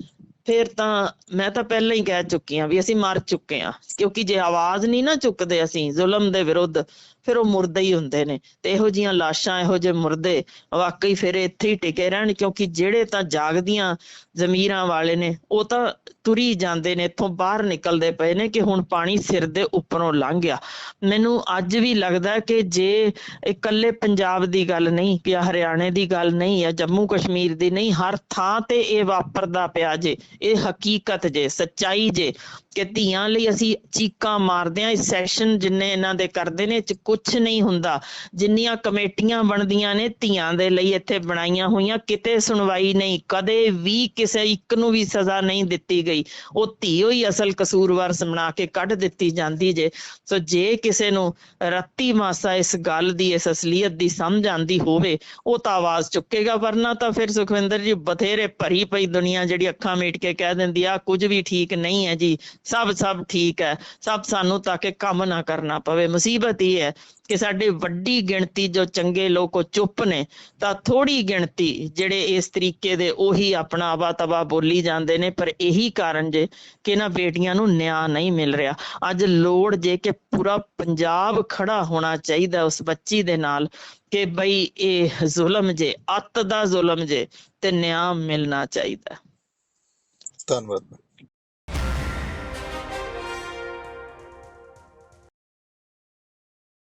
ਫਿਰ ਤਾਂ ਮੈਂ ਤਾਂ ਪਹਿਲਾਂ ਹੀ ਕਹਿ ਚੁੱਕੀ ਆ ਵੀ ਅਸੀਂ ਮਰ ਚੁੱਕੇ ਆ ਕਿਉਂਕਿ ਜੇ ਆਵਾਜ਼ ਨਹੀਂ ਨਾ ਚੁੱਕਦੇ ਅਸੀਂ, ਜ਼ੁਲਮ ਦੇ ਵਿਰੁੱਧ, ਫਿਰ ਉਹ ਮੁਰਦੇ ਹੀ ਹੁੰਦੇ ਨੇ, ਤੇ ਇਹੋ ਜੀਆਂ ਲਾਸ਼ਾਂ ਇਹੋ ਜਿਹੇ ਮੁਰਦੇ ਵਾਕਈ ਫਿਰ ਇੱਥੇ ਹੀ ਟਿਕੇ ਰਹਿਣ, ਕਿਉਂਕਿ ਜਿਹੜੇ ਤਾਂ ਜਾਗਦੀਆਂ ਜ਼ਮੀਰਾਂ ਵਾਲੇ ਨੇ, ਉਹ ਤਾਂ ਤੁਰੀ ਜਾਂਦੇ ਨੇ, ਇੱਥੋਂ ਬਾਹਰ ਨਿਕਲਦੇ ਪਏ ਨੇ ਕਿ ਹੁਣ ਪਾਣੀ ਸਿਰ ਦੇ ਉੱਪਰੋਂ ਲੰਘ ਗਿਆ। ਮੈਨੂੰ ਅੱਜ ਵੀ ਲੱਗਦਾ ਕਿ ਜੇ ਇਕੱਲੇ ਪੰਜਾਬ ਦੀ ਗੱਲ ਨਹੀਂ ਕਿ ਹਰਿਆਣੇ ਦੀ ਗੱਲ ਨਹੀਂ ਹੈ ਜੰਮੂ ਕਸ਼ਮੀਰ ਦੀ ਨਹੀਂ, ਹਰ ਥਾਂ ਤੇ ਇਹ ਵਾਪਰਦਾ ਪਿਆ ਜੇ ਇਹ ਹਕੀਕਤ ਜੇ, ਸੱਚਾਈ ਜੇ ਕਿ ਧੀਆਂ ਲਈ ਅਸੀਂ ਚੀਕਾਂ ਮਾਰਦੇ ਆ ਇਸ ਸੈਸ਼ਨ ਜਿੰਨੇ ਇਹਨਾਂ ਦੇ ਕਰਦੇ ਨੇ ਚ ਕੁਝ ਨਹੀਂ ਹੁੰਦਾ। ਜਿੰਨੀਆਂ ਕਮੇਟੀਆਂ ਬਣਦੀਆਂ ਨੇ, ਧੀਆਂ ਦੇ ਲਈ ਇੱਥੇ ਬਣਾਈਆਂ ਹੋਈਆਂ, ਕਿਤੇ ਸੁਣਵਾਈ ਨਹੀਂ, ਕਦੇ ਵੀ ਕਿਸੇ ਇੱਕ ਨੂੰ ਵੀ ਸਜ਼ਾ ਨਹੀਂ ਦਿੱਤੀ ਗਈ। ਉਹ ਧੀ ਹੋਈ ਅਸਲ ਕਸੂਰਵਾਰ ਸਮਣਾ ਕੇ ਕੱਢ ਦਿੱਤੀ ਜਾਂਦੀ ਜੇ। ਸੋ ਜੇ ਕਿਸੇ ਨੂੰ ਰੱਤੀ ਮਾਸਾ ਇਸ ਗੱਲ ਦੀ, ਇਸ ਅਸਲੀਅਤ ਦੀ ਸਮਝ ਆਂਦੀ ਹੋਵੇ, ਉਹ ਤਾਂ ਆਵਾਜ਼ ਚੁੱਕੇਗਾ, ਵਰਨਾ ਤਾਂ ਫਿਰ ਸੁਖਵਿੰਦਰ ਜੀ ਬਥੇਰੇ ਭਰੀ ਪਈ ਦੁਨੀਆ ਜਿਹੜੀ ਅੱਖਾਂ ਮੀਟ ਕੇ ਕਹਿ ਦਿੰਦੀ ਆ, ਕੁਝ ਵੀ ਠੀਕ ਨਹੀਂ ਹੈ ਜੀ, ਸਭ ਸਭ ਠੀਕ ਹੈ, ਸਭ ਸਾਨੂੰ ਤਾਂ ਕਿ ਕੰਮ ਨਾ ਕਰਨਾ ਪਵੇ। ਮੁਸੀਬਤ ਇਹ ਹੈ ਕਿ ਸਾਡੇ ਵੱਡੀ ਗਿਣਤੀ ਜੋ ਚੰਗੇ ਲੋਕ ਉਹ ਚੁੱਪ ਨੇ, ਤਾਂ ਥੋੜੀ ਗਿਣਤੀ ਜਿਹੜੇ ਇਸ ਤਰੀਕੇ ਦੇ ਉਹੀ ਆਪਣਾ ਆਵਾ ਤਵਾ ਬੋਲੀ ਜਾਂਦੇ ਨੇ, ਪਰ ਇਹੀ ਕਾਰਨ ਜੇ ਕਿ ਇਹਨਾਂ ਬੇਟੀਆਂ ਨੂੰ ਨਿਆਂ ਨਹੀਂ ਮਿਲ ਰਿਹਾ। ਅੱਜ ਲੋੜ ਜੇ ਕਿ ਪੂਰਾ ਪੰਜਾਬ ਖੜਾ ਹੋਣਾ ਚਾਹੀਦਾ ਉਸ ਬੱਚੀ ਦੇ ਨਾਲ ਕਿ ਬਈ ਇਹ ਜ਼ੁਲਮ ਜੇ, ਅੱਤ ਦਾ ਜ਼ੁਲਮ ਜੇ, ਤੇ ਨਿਆਂ ਮਿਲਣਾ ਚਾਹੀਦਾ। ਧੰਨਵਾਦ।